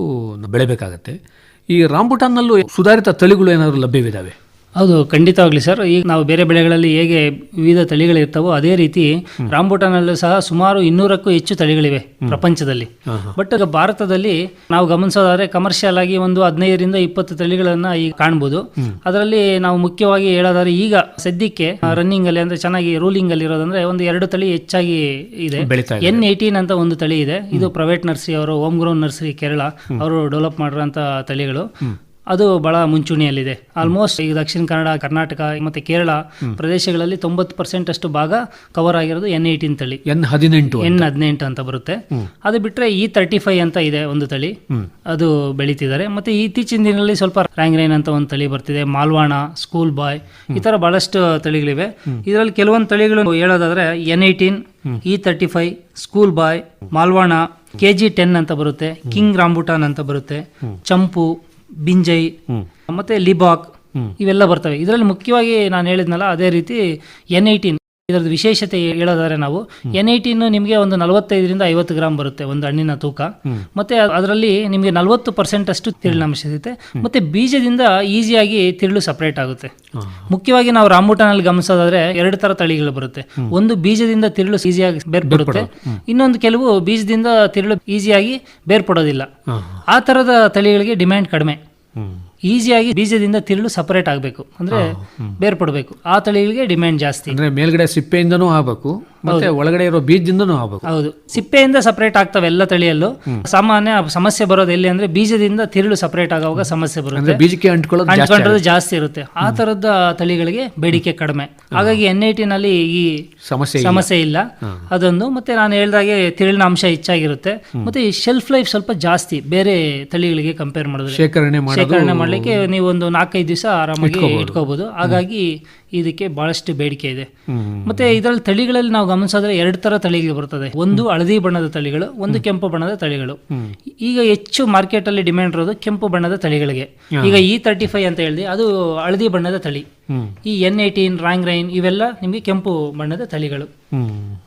ಬೆಳಿಬೇಕಾಗತ್ತೆ. ಈ ರಾಂಬುಟಾನ್ನಲ್ಲೂ ಸುಧಾರಿತ ತಳಿಗಳು ಏನಾದರೂ ಲಭ್ಯವಿದ್ದಾವೆ ಹೌದು ಖಂಡಿತವಾಗ್ಲಿ ಸರ್. ಈಗ ನಾವು ಬೇರೆ ಬೆಳೆಗಳಲ್ಲಿ ಹೇಗೆ ವಿವಿಧ ತಳಿಗಳಿರ್ತಾವೋ ಅದೇ ರೀತಿ ರಾಂಬೂಟಾನಲ್ಲೂ ಸಹ ಸುಮಾರು ಇನ್ನೂರಕ್ಕೂ ಹೆಚ್ಚು ತಳಿಗಳಿವೆ ಪ್ರಪಂಚದಲ್ಲಿ. ಬಟ್ ಈಗ ಭಾರತದಲ್ಲಿ ನಾವು ಗಮನಿಸೋದಾದ್ರೆ ಕಮರ್ಷಿಯಲ್ ಆಗಿ ಒಂದು ಹದಿನೈದರಿಂದ ಇಪ್ಪತ್ತು ತಳಿಗಳನ್ನ ಈಗ ಕಾಣ್ಬೋದು. ಅದರಲ್ಲಿ ನಾವು ಮುಖ್ಯವಾಗಿ ಹೇಳೋದಾದ್ರೆ ಈಗ ಸದ್ಯಕ್ಕೆ ರನ್ನಿಂಗ್ ಅಲ್ಲಿ ಅಂದ್ರೆ ಚೆನ್ನಾಗಿ ರೂಲಿಂಗ್ ಅಲ್ಲಿ ಇರೋದಂದ್ರೆ ಒಂದು ಎರಡು ತಳಿ ಹೆಚ್ಚಾಗಿ ಇದೆ. ಎನ್ ಏಯ್ಟೀನ್ ಅಂತ ಒಂದು ತಳಿ ಇದೆ. ಇದು ಪ್ರೈವೇಟ್ ನರ್ಸರಿ ಅವರು ಹೋಮ್ ಗ್ರೋನ್ ನರ್ಸರಿ ಕೇರಳ ಅವರು ಡೆವಲಪ್ ಮಾಡಿರೋಂಥ ತಳಿಗಳು. ಅದು ಬಹಳ ಮುಂಚೂಣಿಯಲ್ಲಿದೆ. ಆಲ್ಮೋಸ್ಟ್ ಈಗ ದಕ್ಷಿಣ ಕನ್ನಡ ಕರ್ನಾಟಕ ಮತ್ತೆ ಕೇರಳ ಪ್ರದೇಶಗಳಲ್ಲಿ ತೊಂಬತ್ತು ಪರ್ಸೆಂಟ್ ಅಷ್ಟು ಭಾಗ ಕವರ್ ಆಗಿರೋದು ಎನ್ ಏಯ್ಟೀನ್ ತಳಿ. ಎನ್ ಹದಿನೆಂಟು ಎನ್ ಹದಿನೆಂಟು ಅಂತ ಬರುತ್ತೆ. ಅದು ಬಿಟ್ರೆ ಇ ತರ್ಟಿ ಫೈವ್ ಅಂತ ಇದೆ ಒಂದು ತಳಿ. ಅದು ಬೆಳೀತಿದ್ದಾರೆ. ಮತ್ತೆ ಇತ್ತೀಚಿನ ದಿನಗಳಲ್ಲಿ ಸ್ವಲ್ಪ ರ್ಯಾಂಗ್ ರೈನ್ ಅಂತ ಒಂದು ತಳಿ ಬರ್ತಿದೆ. ಮಾಲ್ವಾಣ ಸ್ಕೂಲ್ ಬಾಯ್ ಈ ತರ ಬಹಳಷ್ಟು ತಳಿಗಳಿವೆ. ಇದರಲ್ಲಿ ಕೆಲವೊಂದು ತಳಿಗಳು ಹೇಳೋದಾದ್ರೆ N eighteen E thirty five school boy Malwana K G ten ಅಂತ ಬರುತ್ತೆ. ಕಿಂಗ್ ರಾಂಬುಟಾನ್ ಅಂತ ಬರುತ್ತೆ. ಚಂಪು ಬಿಂಜೈ ಮತ್ತೆ ಲಿಬಾಕ್ ಇವೆಲ್ಲ ಬರ್ತವೆ. ಇದರಲ್ಲಿ ಮುಖ್ಯವಾಗಿ ನಾನು ಹೇಳಿದ್ನಲ್ಲ ಅದೇ ರೀತಿ ಎನ್ ಏಯ್ಟೀನ್ ಇದರದ್ದು ವಿಶೇಷತೆ ಹೇಳೋದಾದ್ರೆ ನಾವು ಎನ್ ಐಟಿನ್ ನಿಮಗೆ ಒಂದು ನಲವತ್ತೈದರಿಂದ ಐವತ್ತು ಗ್ರಾಮ್ ಬರುತ್ತೆ ಒಂದು ಹಣ್ಣಿನ ತೂಕ. ಮತ್ತೆ ಅದರಲ್ಲಿ ನಿಮಗೆ ನಲವತ್ತು ಪರ್ಸೆಂಟ್ ಅಷ್ಟು ತಿರುಳಿನಂಶ ಸಿಗುತ್ತೆ ಮತ್ತೆ ಬೀಜದಿಂದ ಈಸಿಯಾಗಿ ತಿರುಳು ಸಪರೇಟ್ ಆಗುತ್ತೆ. ಮುಖ್ಯವಾಗಿ ನಾವು ರಾಮೂಟನಲ್ಲಿ ಗಮನಿಸೋದಾದ್ರೆ ಎರಡು ತರ ತಳಿಗಳು ಬರುತ್ತೆ. ಒಂದು ಬೀಜದಿಂದ ತಿರುಳು ಈಸಿಯಾಗಿ ಬೇರ್ಪಡುತ್ತೆ. ಇನ್ನೊಂದು ಕೆಲವು ಬೀಜದಿಂದ ತಿರುಳು ಈಸಿಯಾಗಿ ಬೇರ್ಪಡೋದಿಲ್ಲ. ಆ ತರದ ತಳಿಗಳಿಗೆ ಡಿಮ್ಯಾಂಡ್ ಕಡಿಮೆ. ಈಸಿಯಾಗಿ ಬೀಜದಿಂದ ತಿರುಳು ಸಪರೇಟ್ ಆಗಬೇಕು. ಅಂದ್ರೆ ಬೇರ್ಪಡಬೇಕು. ಆ ತಳಿಗಳಿಗೆ ಡಿಮ್ಯಾಂಡ್ ಜಾಸ್ತಿ. ಅಂದ್ರೆ ಮೇಲ್ಗಡೆ ಸಿಪ್ಪೆಯಿಂದನೂ ಆಗ್ಬೇಕು. ಮತ್ತೆ ಒಳಗಡೆ ಇರೋ ಬೀಜದಿಂದನೂ ಆಗಬೇಕು. ಹೌದು. ಸಿಪ್ಪೆಯಿಂದ ಸಪರೇಟ್ ಆಗ್ತವೆ ಎಲ್ಲ ತಳಿಯಲ್ಲೂ. ಸಾಮಾನ್ಯ ಸಮಸ್ಯೆ ಬರೋದು ಎಲ್ಲಿ ಅಂದ್ರೆ ಬೀಜದಿಂದ ತಿರುಳು ಸಪರೇಟ್ ಆಗುವಾಗ ಸಮಸ್ಯೆ ಬರುತ್ತೆ. ಬೀಜಕ್ಕೆ ಅಂಟ್ಕೊಳ್ಳೋದು ಜಾಸ್ತಿ ಇರುತ್ತೆ. ಆ ತರದ ತಳಿಗಳಿಗೆ ಬೇಡಿಕೆ ಕಡಿಮೆ. ಹಾಗಾಗಿ ಎನ್ ಐ ನಲ್ಲಿ ಈ ಸಮಸ್ಯೆ. ಸಮಸ್ಯೆ ಇಲ್ಲ. ಅದೊಂದು. ಮತ್ತೆ ನಾನು ಹೇಳಿದಾಗೆ ತಿರುಳಿನ ಅಂಶ ಹೆಚ್ಚಾಗಿರುತ್ತೆ. ಮತ್ತೆ ಈ ಶೆಲ್ಫ್ ಲೈಫ್ ಸ್ವಲ್ಪ ಜಾಸ್ತಿ ಬೇರೆ ತಳಿಗಳಿಗೆ ಕಂಪೇರ್ ಮಾಡಿದ್ರೆ ಶೇಖರಣೆ ಮಾಡೋದು ಶೇಖರಣೆ ಮಾಡಲಿಕ್ಕೆ ನೀವು ಒಂದು ನಾಲ್ಕೈದು ದಿವಸ ಆರಾಮಾಗಿ ಇಟ್ಕೋಬಹುದು ಹಾಗಾಗಿ ಇದಕ್ಕೆ ಬಹಳಷ್ಟು ಬೇಡಿಕೆ ಇದೆ. ಮತ್ತೆ ಇದರಲ್ಲಿ ತಳಿಗಳಲ್ಲಿ ನಾವು ಗಮನಿಸಿದ್ರೆ ಎರಡು ತರ ತಳಿಗಳು ಬರ್ತದೆ. ಒಂದು ಹಳದಿ ಬಣ್ಣದ ತಳಿಗಳು ಒಂದು ಕೆಂಪು ಬಣ್ಣದ ತಳಿಗಳು. ಈಗ ಹೆಚ್ಚು ಮಾರ್ಕೆಟ್ ಅಲ್ಲಿ ಡಿಮ್ಯಾಂಡ್ ಇರೋದು ಕೆಂಪು ಬಣ್ಣದ ತಳಿಗಳಿಗೆ. ಈಗ ಇ ತರ್ಟಿ ಫೈವ್ ಅಂತ ಹೇಳಿದೆ ಅದು ಹಳದಿ ಬಣ್ಣದ ತಳಿ. ಈ ಎನ್ ಏಟೀನ್ ರಾಂಗ್ ರೈನ್ ಇವೆಲ್ಲ ನಿಮಗೆ ಕೆಂಪು ಬಣ್ಣದ ತಳಿಗಳು.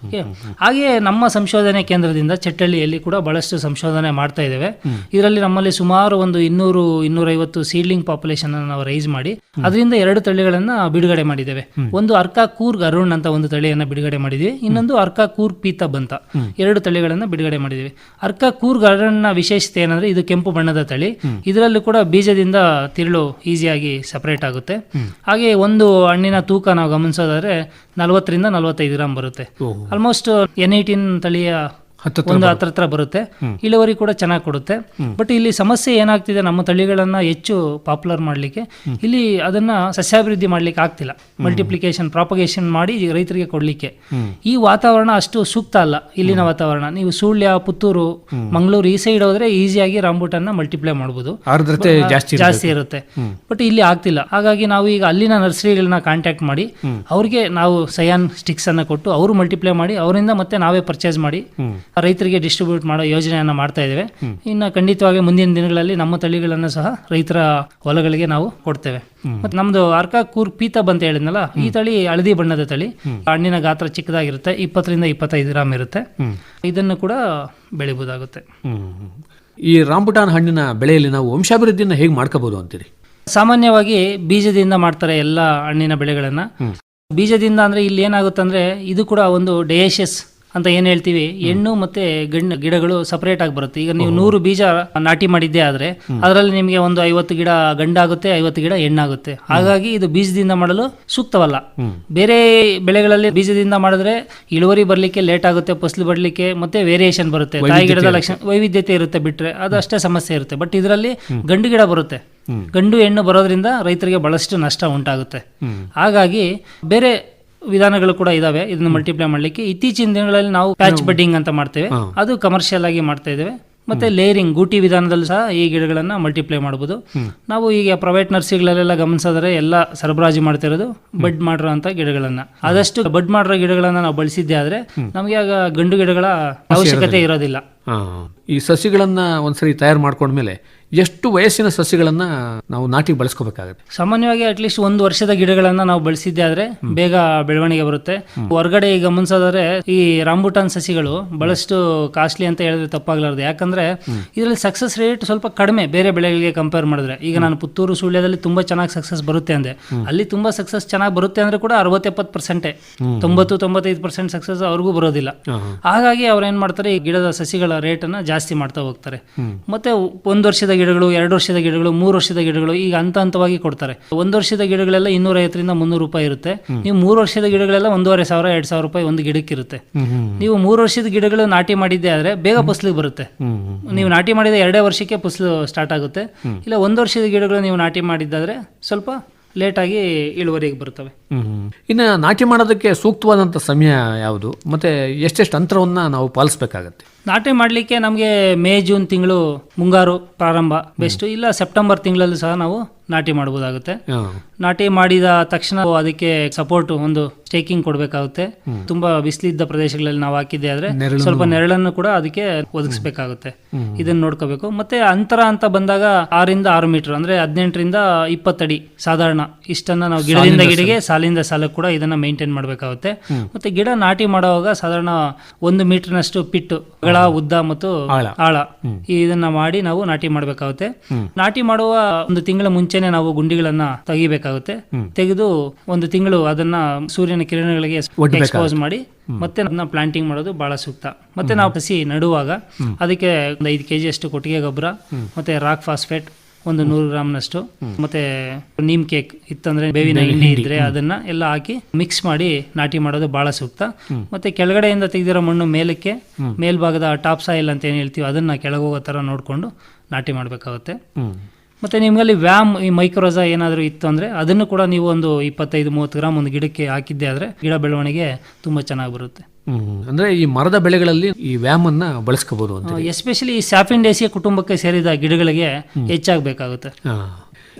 ಓಕೆ? ಹಾಗೆ ನಮ್ಮ ಸಂಶೋಧನೆ ಕೇಂದ್ರದಿಂದ ಚಟ್ಟಳ್ಳಿಯಲ್ಲಿ ಕೂಡ ಬಹಳಷ್ಟು ಸಂಶೋಧನೆ ಮಾಡ್ತಾ ಇದ್ದೇವೆ. ಇದರಲ್ಲಿ ನಮ್ಮಲ್ಲಿ ಸುಮಾರು ಒಂದು ಇನ್ನೂರು, ಇನ್ನೂರೈವತ್ತು ಸೀಡ್ಲಿಂಗ್ ಪಾಪ್ಯುಲೇಷನ್ ಅನ್ನು ನಾವು ರೈಸ್ ಮಾಡಿ, ಅದರಿಂದ ಎರಡು ತಳಿಗಳನ್ನ ಬಿಡುಗಡೆ ಮಾಡಿದ್ದೇವೆ. ಒಂದು ಅರ್ಕಾ ಕೂರ್ಗ್ ಅರುಣ್ ಅಂತ ಒಂದು ತಳಿಯನ್ನ ಬಿಡುಗಡೆ ಮಾಡಿದ್ವಿ ಇನ್ನೊಂದು ಅರ್ಕಾ ಕೂರ್ ಪೀತ ಬಂತ ಎರಡು ತಳಿಗಳನ್ನು ಬಿಡುಗಡೆ ಮಾಡಿದ್ವಿ ಅರ್ಕಾ ಕೂರ್ಗ್ ಅರುಣ್ನ ವಿಶೇಷತೆ ಏನಂದ್ರೆ ಇದು ಕೆಂಪು ಬಣ್ಣದ ತಳಿ. ಇದರಲ್ಲೂ ಕೂಡ ಬೀಜದಿಂದ ತಿರುಳು ಈಸಿಯಾಗಿ ಸಪರೇಟ್ ಆಗುತ್ತೆ. ಹಾಗೆ ಒಂದು ಹಣ್ಣಿನ ತೂಕ ನಾವು ಗಮನಿಸೋದಾದ್ರೆ ನಲವತ್ತರಿಂದ ನಲವತ್ತೈದು ಗ್ರಾಮ್ ಬರುತ್ತೆ. ಆಲ್ಮೋಸ್ಟ್ ಎನ್ ಏಟೀನ್ ತಳಿಯ ಒಂದು ಹತ್ರ ಹತ್ರ ಬರುತ್ತೆ. ಇಳುವರಿ ಕೂಡ ಚೆನ್ನಾಗಿ ಕೊಡುತ್ತೆ. ಬಟ್ ಇಲ್ಲಿ ಸಮಸ್ಯೆ ಏನಾಗ್ತಿದೆ ನಮ್ಮ ತಳಿಗಳನ್ನ ಹೆಚ್ಚು ಪಾಪ್ಯುಲರ್ ಮಾಡಲಿಕ್ಕೆ ಇಲ್ಲಿ ಅದನ್ನ ಸಸ್ಯಾಭಿವೃದ್ಧಿ ಮಾಡ್ಲಿಕ್ಕೆ ಆಗ್ತಿಲ್ಲ. ಮಲ್ಟಿಪ್ಲಿಕೇಶನ್ ಪ್ರಾಪಗೇಷನ್ ಮಾಡಿ ರೈತರಿಗೆ ಕೊಡ್ಲಿಕ್ಕೆ. ಈ ವಾತಾವರಣ ಅಷ್ಟು ಸೂಕ್ತ ಅಲ್ಲ ಇಲ್ಲಿನ ವಾತಾವರಣ. ನೀವು ಸುಳ್ಯ ಪುತ್ತೂರು ಮಂಗಳೂರು ಈ ಸೈಡ್ ಹೋದ್ರೆ ಈಸಿಯಾಗಿ ರಾಂಬೂಟನ್ನ ಮಲ್ಟಿಪ್ಲೈ ಮಾಡಬಹುದು ಜಾಸ್ತಿ ಇರುತ್ತೆ. ಬಟ್ ಇಲ್ಲಿ ಆಗ್ತಿಲ್ಲ. ಹಾಗಾಗಿ ನಾವು ಈಗ ಅಲ್ಲಿನ ನರ್ಸರಿಗಳನ್ನ ಕಾಂಟ್ಯಾಕ್ಟ್ ಮಾಡಿ ಅವ್ರಿಗೆ ನಾವು ಸಯಾನ್ ಸ್ಟಿಕ್ಸ್ ಅನ್ನ ಕೊಟ್ಟು ಅವರು ಮಲ್ಟಿಪ್ಲೈ ಮಾಡಿ ಅವರಿಂದ ಮತ್ತೆ ನಾವೇ ಪರ್ಚೇಸ್ ಮಾಡಿ ರೈತರಿಗೆ ಡಿಸ್ಟ್ರಿಬ್ಯೂಟ್ ಮಾಡೋ ಯೋಜನೆಯನ್ನ ಮಾಡ್ತಾ ಇದ್ದೇವೆ. ಇನ್ನು ಖಂಡಿತವಾಗಿ ಮುಂದಿನ ದಿನಗಳಲ್ಲಿ ನಮ್ಮ ತಳಿಗಳನ್ನು ಸಹ ರೈತರ ಹೊಲಗಳಿಗೆ ನಾವು ಕೊಡ್ತೇವೆ. ಮತ್ತೆ ನಮ್ದು ಅರ್ಕಾ ಕೂರ್ ಪೀತಬ್ ಅಂತ ಹೇಳಿದ್ನಲ್ಲ ಈ ತಳಿ ಹಳದಿ ಬಣ್ಣದ ತಳಿ. ಹಣ್ಣಿನ ಗಾತ್ರ ಚಿಕ್ಕದಾಗಿರುತ್ತೆ ಇಪ್ಪತ್ತರಿಂದ ಇಪ್ಪತ್ತೈದು ಗ್ರಾಮ್ ಇರುತ್ತೆ. ಇದನ್ನು ಕೂಡ ಬೆಳಿಬೋದಾಗುತ್ತೆ. ಈ ರಾಂಬುಟಾನ್ ಹಣ್ಣಿನ ಬೆಳೆಯಲ್ಲಿ ನಾವು ವಂಶಾಭಿವೃದ್ಧಿಯನ್ನು ಹೇಗೆ ಮಾಡ್ಕೋಬಹುದು ಅಂತೀರಿ? ಸಾಮಾನ್ಯವಾಗಿ ಬೀಜದಿಂದ ಮಾಡ್ತಾರೆ ಎಲ್ಲ ಹಣ್ಣಿನ ಬೆಳೆಗಳನ್ನು. ಬೀಜದಿಂದ ಅಂದ್ರೆ ಇಲ್ಲಿ ಏನಾಗುತ್ತೆ ಅಂದ್ರೆ ಇದು ಕೂಡ ಒಂದು ಡಯೇಷಿಯಸ್ ಅಂತ ಏನ್ ಹೇಳ್ತೀವಿ ಹೆಣ್ಣು ಮತ್ತೆ ಗಣ್ಣ ಗಿಡಗಳು ಸಪರೇಟ್ ಆಗಿ ಬರುತ್ತೆ. ಈಗ ನೀವು ನೂರು ಬೀಜ ನಾಟಿ ಮಾಡಿದ್ದೇ ಆದ್ರೆ ಅದರಲ್ಲಿ ನಿಮಗೆ ಒಂದು ಐವತ್ತು ಗಿಡ ಗಂಡಾಗುತ್ತೆ ಐವತ್ತು ಗಿಡ ಹೆಣ್ಣಾಗುತ್ತೆ. ಹಾಗಾಗಿ ಇದು ಬೀಜದಿಂದ ಮಾಡಲು ಸೂಕ್ತವಲ್ಲ. ಬೇರೆ ಬೆಳೆಗಳಲ್ಲಿ ಬೀಜದಿಂದ ಮಾಡಿದ್ರೆ ಇಳುವರಿ ಬರ್ಲಿಕ್ಕೆ ಲೇಟ್ ಆಗುತ್ತೆ ಫಸಲು ಬರ್ಲಿಕ್ಕೆ ಮತ್ತೆ ವೇರಿಯೇಷನ್ ಬರುತ್ತೆ. ತಾಯಿ ಗಿಡದ ಲಕ್ಷಣ ವೈವಿಧ್ಯತೆ ಇರುತ್ತೆ ಬಿಟ್ರೆ ಅದು ಅಷ್ಟೇ ಸಮಸ್ಯೆ ಇರುತ್ತೆ. ಬಟ್ ಇದರಲ್ಲಿ ಗಂಡು ಗಿಡ ಬರುತ್ತೆ. ಗಂಡು ಹೆಣ್ಣು ಬರೋದ್ರಿಂದ ರೈತರಿಗೆ ಬಹಳಷ್ಟು ನಷ್ಟ ಉಂಟಾಗುತ್ತೆ. ಹಾಗಾಗಿ ಬೇರೆ ವಿಧಾನಗಳು ಕೂಡ ಇದಾವೆ. ಇದನ್ನ ಮಲ್ಟಿಪ್ಲೈ ಮಾಡ್ಲಿಕ್ಕೆ. ಇತ್ತೀಚಿನ ದಿನಗಳಲ್ಲಿ ನಾವು ಪ್ಯಾಚ್ ಬಡ್ಡಿಂಗ್ ಅಂತ ಮಾಡ್ತೇವೆ. ಅದು ಕಮರ್ಷಿಯಲ್ ಆಗಿ ಮಾಡ್ತಾ ಇದ್ದೇವೆ. ಮತ್ತೆ ಲೇರಿಂಗ್ ಗೂಟಿ ವಿಧಾನದಲ್ಲೂ ಸಹ ಈ ಗಿಡಗಳನ್ನ ಮಲ್ಟಿಪ್ಲೈ ಮಾಡಬಹುದು ನಾವು ಈಗ ಪ್ರೈವೇಟ್ ನರ್ಸರಿಗಳಲ್ಲೆಲ್ಲ ಗಮನಿಸಿದ್ರೆ ಎಲ್ಲ ಸರಬರಾಜು ಮಾಡ್ತಿರೋದು ಬಡ್ ಮಾಡಿರೋ ಅಂತ ಗಿಡಗಳನ್ನ. ಆದಷ್ಟು ಬಡ್ ಮಾಡಿರೋ ಗಿಡಗಳನ್ನ ನಾವು ಬಳಸಿದ್ದೆ ಆದ್ರೆ ನಮಗೆ ಆಗ ಗಂಡು ಗಿಡಗಳ ಅವಶ್ಯಕತೆ ಇರೋದಿಲ್ಲ. ಈ ಸಸಿಗಳನ್ನ ಒಂದ್ಸರಿ ತಯಾರು ಮಾಡ್ಕೊಂಡ್ಮೇಲೆ ಎಷ್ಟು ವಯಸ್ಸಿನ ಸಸಿಗಳನ್ನ ನಾವು ನಾಟಿ ಬಳಸ್ಕೋಬೇಕಾಗುತ್ತೆ. ಸಾಮಾನ್ಯವಾಗಿ ಅಟ್ಲೀಸ್ಟ್ ಒಂದು ವರ್ಷದ ಗಿಡಗಳನ್ನ ನಾವು ಬಳಸಿದ್ದೆ ಆದ್ರೆ ಬೇಗ ಬೆಳವಣಿಗೆ ಬರುತ್ತೆ. ಹೊರಗಡೆ ಈಗ ಗಮನಿಸೋದಾದ್ರೆ ಈ ರಾಂಬುಟಾನ್ ಸಸಿಗಳು ಬಹಳಷ್ಟು ಕಾಸ್ಟ್ಲಿ ಅಂತ ಹೇಳಿದ್ರೆ ತಪ್ಪಾಗ್ಲಾರ್ದು. ಯಾಕಂದ್ರೆ ಇದರಲ್ಲಿ ಸಕ್ಸಸ್ ರೇಟ್ ಸ್ವಲ್ಪ ಕಡಿಮೆ ಬೇರೆ ಬೆಳೆಗಳಿಗೆ ಕಂಪೇರ್ ಮಾಡಿದ್ರೆ. ಈಗ ನಾನು ಪುತ್ತೂರು ಸುಳ್ಯದಲ್ಲಿ ತುಂಬಾ ಚೆನ್ನಾಗಿ ಸಕ್ಸಸ್ ಬರುತ್ತೆ ಅಂದೆ. ಅಲ್ಲಿ ತುಂಬಾ ಸಕ್ಸಸ್ ಚೆನ್ನಾಗಿ ಬರುತ್ತೆ ಅಂದ್ರೆ ಕೂಡ ಅರವತ್ತೆಪ್ಪತ್ತು ಪರ್ಸೆಂಟೇ ತೊಂಬತ್ತು ತೊಂಬತ್ತೈದು ಪರ್ಸೆಂಟ್ ಸಕ್ಸಸ್ ಅವ್ರಿಗೂ ಬರೋದಿಲ್ಲ. ಹಾಗಾಗಿ ಅವ್ರು ಏನ್ ಮಾಡ್ತಾರೆ ಈ ಗಿಡದ ಸಸಿಗಳ ರೇಟ್ ಅನ್ನ ಜಾಸ್ತಿ ಮಾಡ್ತಾ ಹೋಗ್ತಾರೆ. ಮತ್ತೆ ಒಂದು ವರ್ಷದ ಗಿಡಗಳು ಎರಡು ವರ್ಷದ ಗಿಡಗಳು ಮೂರು ವರ್ಷದ ಗಿಡಗಳು ಈಗ ಹಂತ ಹಂತವಾಗಿ ಕೊಡ್ತಾರೆ. ಒಂದು ವರ್ಷದ ಗಿಡಗಳೆಲ್ಲ ಇನ್ನೂರ ಐವತ್ತರಿಂದ ಮುನ್ನೂರು ರೂಪಾಯಿ ಇರುತ್ತೆ. ನೀವು ಮೂರು ವರ್ಷದ ಗಿಡಗಳೆಲ್ಲ ಒಂದೂವರೆ ಸಾವಿರ ಎರಡ್ ಸಾವಿರ ರೂಪಾಯಿ ಒಂದು ಗಿಡಕ್ಕೆ ಇರುತ್ತೆ. ನೀವು ಮೂರು ವರ್ಷದ ಗಿಡಗಳು ನಾಟಿ ಮಾಡಿದ್ದೆ ಆದ್ರೆ ಬೇಗ ಫಸಲಿಗೆ ಬರುತ್ತೆ. ನೀವು ನಾಟಿ ಮಾಡಿದ ಎರಡೇ ವರ್ಷಕ್ಕೆ ಫಸಲು ಸ್ಟಾರ್ಟ್ ಆಗುತ್ತೆ. ಇಲ್ಲ ಒಂದು ವರ್ಷದ ಗಿಡಗಳು ನೀವು ನಾಟಿ ಮಾಡಿದ್ದಾದ್ರೆ ಸ್ವಲ್ಪ ಲೇಟಾಗಿ ಇಳುವರಿಗೆ ಬರ್ತವೆ ಇನ್ನು ನಾಟಿ ಮಾಡೋದಕ್ಕೆ ಸೂಕ್ತವಾದಂಥ ಸಮಯ ಯಾವುದು? ಮತ್ತೆ ಎಷ್ಟೆಷ್ಟು ಅಂತರವನ್ನ ನಾವು ಪಾಲಿಸ್ಬೇಕಾಗತ್ತೆ? ನಾಟಿ ಮಾಡಲಿಕ್ಕೆ ನಮಗೆ ಮೇ ಜೂನ್ ತಿಂಗಳು ಮುಂಗಾರು ಪ್ರಾರಂಭ. ಬೆಸ್ಟ್ ಇಲ್ಲ ಸೆಪ್ಟೆಂಬರ್ ತಿಂಗಳಲ್ಲೂ ಸಹ ನಾವು ನಾಟಿ ಮಾಡಬಹುದಾಗುತ್ತೆ. ನಾಟಿ ಮಾಡಿದ ತಕ್ಷಣ ಅದಕ್ಕೆ ಸಪೋರ್ಟ್ ಒಂದು ಸ್ಟೇಕಿಂಗ್ ಕೊಡಬೇಕಾಗುತ್ತೆ. ತುಂಬಾ ಬಿಸಿಲಿದ್ದ ಪ್ರದೇಶಗಳಲ್ಲಿ ನಾವು ಹಾಕಿದ್ದೆ ಆದ್ರೆ ಸ್ವಲ್ಪ ನೆರಳನ್ನು ಕೂಡ ಅದಕ್ಕೆ ಒದಗಿಸಬೇಕಾಗುತ್ತೆ. ಇದನ್ನ ನೋಡ್ಕೋಬೇಕು. ಮತ್ತೆ ಅಂತರ ಅಂತ ಬಂದಾಗ ಆರಿಂದ ಆರು ಮೀಟರ್ ಅಂದ್ರೆ ಹದಿನೆಂಟರಿಂದ ಇಪ್ಪತ್ತಡಿ ಸಾಧಾರಣ. ಇಷ್ಟನ್ನ ನಾವು ಗಿಡದಿಂದ ಗಿಡಗೆ ಸಾಲಿಂದ ಸಾಲಕ್ಕೆ ಕೂಡ ಇದನ್ನ ಮೇಂಟೈನ್ ಮಾಡಬೇಕಾಗುತ್ತೆ. ಮತ್ತೆ ಗಿಡ ನಾಟಿ ಮಾಡುವಾಗ ಸಾಧಾರಣ ಒಂದು ಮೀಟರ್ನಷ್ಟು ಪಿಟ್ಟು ಅಗಲ ಉದ್ದ ಮತ್ತು ಆಳ. ಆಳ. ಇದನ್ನ ಮಾಡಿ ನಾವು ನಾಟಿ ಮಾಡಬೇಕಾಗುತ್ತೆ. ನಾಟಿ ಮಾಡುವ ಒಂದು ತಿಂಗಳ ಮುಂಚೆನೆ ನಾವು ಗುಂಡಿಗಳನ್ನ ತೆಗಿಬೇಕಾಗುತ್ತೆ. ತೆಗೆದು ಒಂದು ತಿಂಗಳು ಅದನ್ನ ಸೂರ್ಯನ ಕಿರಣಗಳಿಗೆ ಎಕ್ಸ್ಪೋಸ್ ಮಾಡಿ ಮತ್ತೆ ಅದನ್ನ ಪ್ಲಾಂಟಿಂಗ್ ಮಾಡೋದು ಬಹಳ ಸೂಕ್ತ. ಮತ್ತೆ ನಾವು ಕಸಿ ನಡುವಾಗ ಅದಕ್ಕೆ ಒಂದು ಐದು ಕೆಜಿ ಅಷ್ಟು ಕೊಟ್ಟಿಗೆ ಗೊಬ್ಬರ ಮತ್ತೆ ರಾಕ್ ಫಾಸ್ಫೇಟ್ ಒಂದು ನೂರು ಗ್ರಾಮ್ನಷ್ಟು. ಮತ್ತೆ ನೀಮ್ ಕೇಕ್ ಇತ್ತಂದ್ರೆ ಬೇವಿನ ಹಿಂಡಿ. ಇದ್ರೆ ಅದನ್ನ ಎಲ್ಲ ಹಾಕಿ ಮಿಕ್ಸ್ ಮಾಡಿ ನಾಟಿ ಮಾಡೋದು ಬಹಳ ಸೂಕ್ತ. ಮತ್ತೆ ಕೆಳಗಡೆಯಿಂದ ತೆಗೆದಿರೋ ಮಣ್ಣು ಮೇಲಕ್ಕೆ ಮೇಲ್ಭಾಗದ ಟಾಪ್ ಸಾಯಿಲ್ ಅಂತ ಏನು ಹೇಳ್ತೀವಿ ಅದನ್ನ ಕೆಳಗೋಗೋ ತರ ನೋಡಿಕೊಂಡು ನಾಟಿ ಮಾಡಬೇಕಾಗುತ್ತೆ. ಮತ್ತೆ ನಿಮ್ಮಲ್ಲಿ ವ್ಯಾಮ್ ಈ ಮೈಕ್ರೋಜಾ ಏನಾದರೂ ಇತ್ತು ಅಂದ್ರೆ ಅದನ್ನು ಕೂಡ ನೀವು ಒಂದು ಇಪ್ಪತ್ತೈದು ಮೂವತ್ತು ಗ್ರಾಮ್ ಒಂದು ಗಿಡಕ್ಕೆ ಹಾಕಿದ್ದೆ ಆದ್ರೆ ಗಿಡ ಬೆಳವಣಿಗೆ ತುಂಬಾ ಚೆನ್ನಾಗಿ ಬರುತ್ತೆ. ಅಂದ್ರೆ ಈ ಮರದ ಬೆಳೆಗಳಲ್ಲಿ ಈ ವ್ಯಾಮ್ ಅನ್ನ ಬಳಸ್ಕೋಬಹುದು ಅಂತ ಎಸ್ಪೆಷಲಿ ಈ ಸ್ಯಾಫಿಂಡೇಸಿಯ ಕುಟುಂಬಕ್ಕೆ ಸೇರಿದ ಗಿಡಗಳಿಗೆ ಹೆಚ್ಚಾಗಬೇಕಾಗುತ್ತೆ.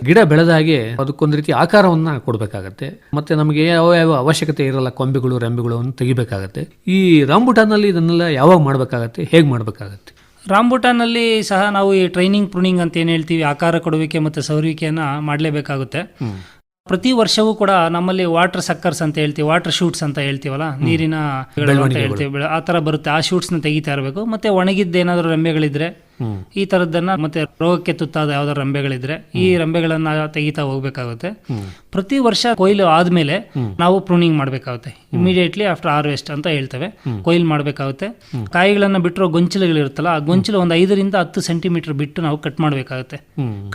ಗಿಡ ಬೆಳೆದಾಗೆ ಅದಕ್ಕೊಂದು ರೀತಿ ಆಕಾರವನ್ನ ಕೊಡಬೇಕಾಗತ್ತೆ. ಮತ್ತೆ ನಮಗೆ ಯಾವ ಯಾವ ಅವಶ್ಯಕತೆ ಇರಲ್ಲ ಕೊಂಬೆಗಳು ರೆಂಬೆಗಳು ಅನ್ನು ತೆಗಿಬೇಕಾಗತ್ತೆ. ಈ ರಾಂಬುಟಾನಲ್ಲಿ ಇದನ್ನೆಲ್ಲ ಯಾವಾಗ ಮಾಡಬೇಕಾಗತ್ತೆ? ಹೇಗೆ ಮಾಡಬೇಕಾಗತ್ತೆ? ರಾಂಬುಟಾನಲ್ಲಿ ಸಹ ನಾವು ಈ ಟ್ರೈನಿಂಗ್ ಪ್ರೂನಿಂಗ್ ಅಂತ ಏನು ಹೇಳ್ತೀವಿ ಆಕಾರ ಕೊಡುವಿಕೆ ಮತ್ತು ಸವರುವಿಕೆಯನ್ನ ಮಾಡಲೇಬೇಕಾಗುತ್ತೆ. ಪ್ರತಿ ವರ್ಷವೂ ಕೂಡ ನಮ್ಮಲ್ಲಿ ವಾಟರ್ ಸಕ್ಕರ್ಸ್ ಅಂತ ಹೇಳ್ತೀವಿ ವಾಟರ್ ಶೂಟ್ಸ್ ಅಂತ ಹೇಳ್ತೀವಲ್ಲ ನೀರಿನ ಅಂತ ಹೇಳ್ತೀವಿ ಆ ತರ ಬರುತ್ತೆ ಆ ಶೂಟ್ಸ್ನ ತೆಗಿತಾ ಇರಬೇಕು. ಮತ್ತೆ ಒಣಗಿದ್ದ ಏನಾದರೂ ರೆಂಬೆಗಳಿದ್ರೆ ಈ ಥರದ್ದನ್ನು ಮತ್ತೆ ರೋಗಕ್ಕೆ ತುತ್ತಾದ ಯಾವ್ದಾದ್ರು ರಂಬೆಗಳಿದ್ರೆ ಈ ರಂಬೆಗಳನ್ನು ತೆಗಿತಾ ಹೋಗ್ಬೇಕಾಗುತ್ತೆ. ಪ್ರತಿ ವರ್ಷ ಕೊಯ್ಲು ಆದ್ಮೇಲೆ ನಾವು ಪ್ರೂನಿಂಗ್ ಮಾಡಬೇಕಾಗುತ್ತೆ. ಇಮಿಡಿಯೇಟ್ಲಿ ಆಫ್ಟರ್ ಹಾರ್ವೆಸ್ಟ್ ಅಂತ ಹೇಳ್ತೇವೆ. ಕೊಯ್ಲು ಮಾಡಬೇಕಾಗುತ್ತೆ. ಕಾಯಿಗಳನ್ನ ಬಿಟ್ಟಿರೋ ಗೊಂಚಲುಗಳಿರುತ್ತಲ್ಲ ಆ ಗೊಂಚಲು ಒಂದು ಐದರಿಂದ ಹತ್ತು ಸೆಂಟಿಮೀಟರ್ ಬಿಟ್ಟು ನಾವು ಕಟ್ ಮಾಡಬೇಕಾಗುತ್ತೆ.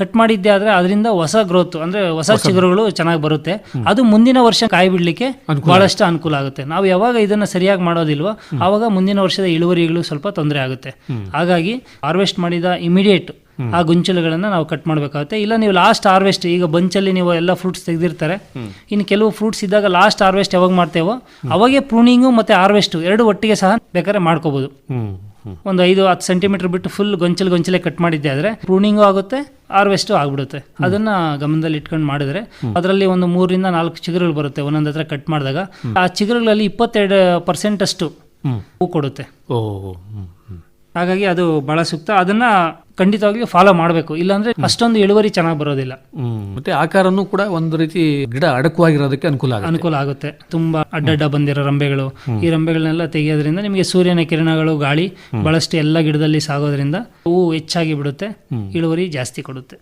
ಕಟ್ ಮಾಡಿದ್ದೆ ಆದ್ರೆ ಅದರಿಂದ ಹೊಸ ಗ್ರೋತ್ ಅಂದ್ರೆ ಹೊಸ ಚಿಗುರುಗಳು ಚೆನ್ನಾಗಿ ಬರುತ್ತೆ. ಅದು ಮುಂದಿನ ವರ್ಷ ಕಾಯಿ ಬಿಡ್ಲಿಕ್ಕೆ ಬಹಳಷ್ಟು ಅನುಕೂಲ ಆಗುತ್ತೆ. ನಾವು ಯಾವಾಗ ಇದನ್ನ ಸರಿಯಾಗಿ ಮಾಡೋದಿಲ್ವೋ ಆವಾಗ ಮುಂದಿನ ವರ್ಷದ ಇಳುವರಿಗಳು ಸ್ವಲ್ಪ ತೊಂದರೆ ಆಗುತ್ತೆ. ಹಾಗಾಗಿ ಹಾರ್ವೆಸ್ಟ್ ಮಾಡಿದ ಇಮಿಡಿಯೇಟ್ ಆ ಗುಂಚಲುಗಳನ್ನು ನಾವು ಕಟ್ ಮಾಡಬೇಕಾಗುತ್ತೆ. ಇಲ್ಲ ನೀವು ಲಾಸ್ಟ್ ಹಾರ್ವೆಸ್ಟ್ ಈಗ ಬಂಚಲ್ಲಿ ನೀವು ಎಲ್ಲ ಫ್ರೂಟ್ಸ್ ತೆಗೆದಿರ್ತಾರೆ. ಇನ್ನು ಕೆಲವು ಫ್ರೂಟ್ಸ್ ಇದ್ದಾಗ ಲಾಸ್ಟ್ ಹಾರ್ವೆಸ್ಟ್ ಯಾವಾಗ ಮಾಡ್ತೇವೋ ಅವಾಗೆ ಪ್ರೂನಿಂಗು ಮತ್ತೆ ಹಾರ್ವೆಸ್ಟ್ ಎರಡು ಒಟ್ಟಿಗೆ ಸಹ ಬೇಕಾದ್ರೆ ಮಾಡ್ಕೋಬಹುದು ಒಂದು ಐದು ಹತ್ತು ಸೆಂಟಿಮೀಟರ್ ಬಿಟ್ಟು ಫುಲ್ ಗೊಂಚಲು ಗೊಂಚಲೆ ಕಟ್ ಮಾಡಿದ್ದೆ ಆದ್ರೆ ಪ್ರೂನಿಂಗು ಆಗುತ್ತೆ ಹಾರ್ವೆಸ್ಟು ಆಗ್ಬಿಡುತ್ತೆ. ಅದನ್ನ ಗಮನದಲ್ಲಿ ಇಟ್ಕೊಂಡು ಮಾಡಿದ್ರೆ ಅದರಲ್ಲಿ ಒಂದು ಮೂರರಿಂದ ನಾಲ್ಕು ಚಿಗುರುಗಳು ಬರುತ್ತೆ ಒಂದೊಂದ್ ಹತ್ರ ಕಟ್ ಮಾಡಿದಾಗ. ಆ ಚಿಗುರುಗಳಲ್ಲಿ ಇಪ್ಪತ್ತೆರಡು ಪರ್ಸೆಂಟ್ ಅಷ್ಟು ಹೂ ಕೊಡುತ್ತೆ. ಹಾಗಾಗಿ ಅದು ಬಹಳ ಸೂಕ್ತ. ಅದನ್ನ ಖಂಡಿತವಾಗಿಯೂ ಫಾಲೋ ಮಾಡಬೇಕು. ಇಲ್ಲಾಂದ್ರೆ ಅಷ್ಟೊಂದು ಇಳುವರಿ ಚೆನ್ನಾಗಿ ಬರೋದಿಲ್ಲ. ಮತ್ತೆ ಆಕಾರನೂ ಕೂಡ ಒಂದು ರೀತಿ ಗಿಡ ಅಡಕವಾಗಿರೋದಕ್ಕೆ ಅನುಕೂಲ ಅನುಕೂಲ ಆಗುತ್ತೆ. ತುಂಬಾ ಅಡ್ಡಡ್ಡ ಬಂದಿರೋ ರಂಬೆಗಳು. ಈ ರಂಬೆಗಳನ್ನೆಲ್ಲ ತೆಗೆಯೋದ್ರಿಂದ ನಿಮಗೆ ಸೂರ್ಯನ ಕಿರಣಗಳು ಗಾಳಿ ಬಹಳಷ್ಟು ಎಲ್ಲ ಗಿಡದಲ್ಲಿ ಸಾಗೋದ್ರಿಂದ ಹೂವು ಹೆಚ್ಚಾಗಿ ಬಿಡುತ್ತೆ ಇಳುವರಿ ಜಾಸ್ತಿ ಕೊಡುತ್ತೆ.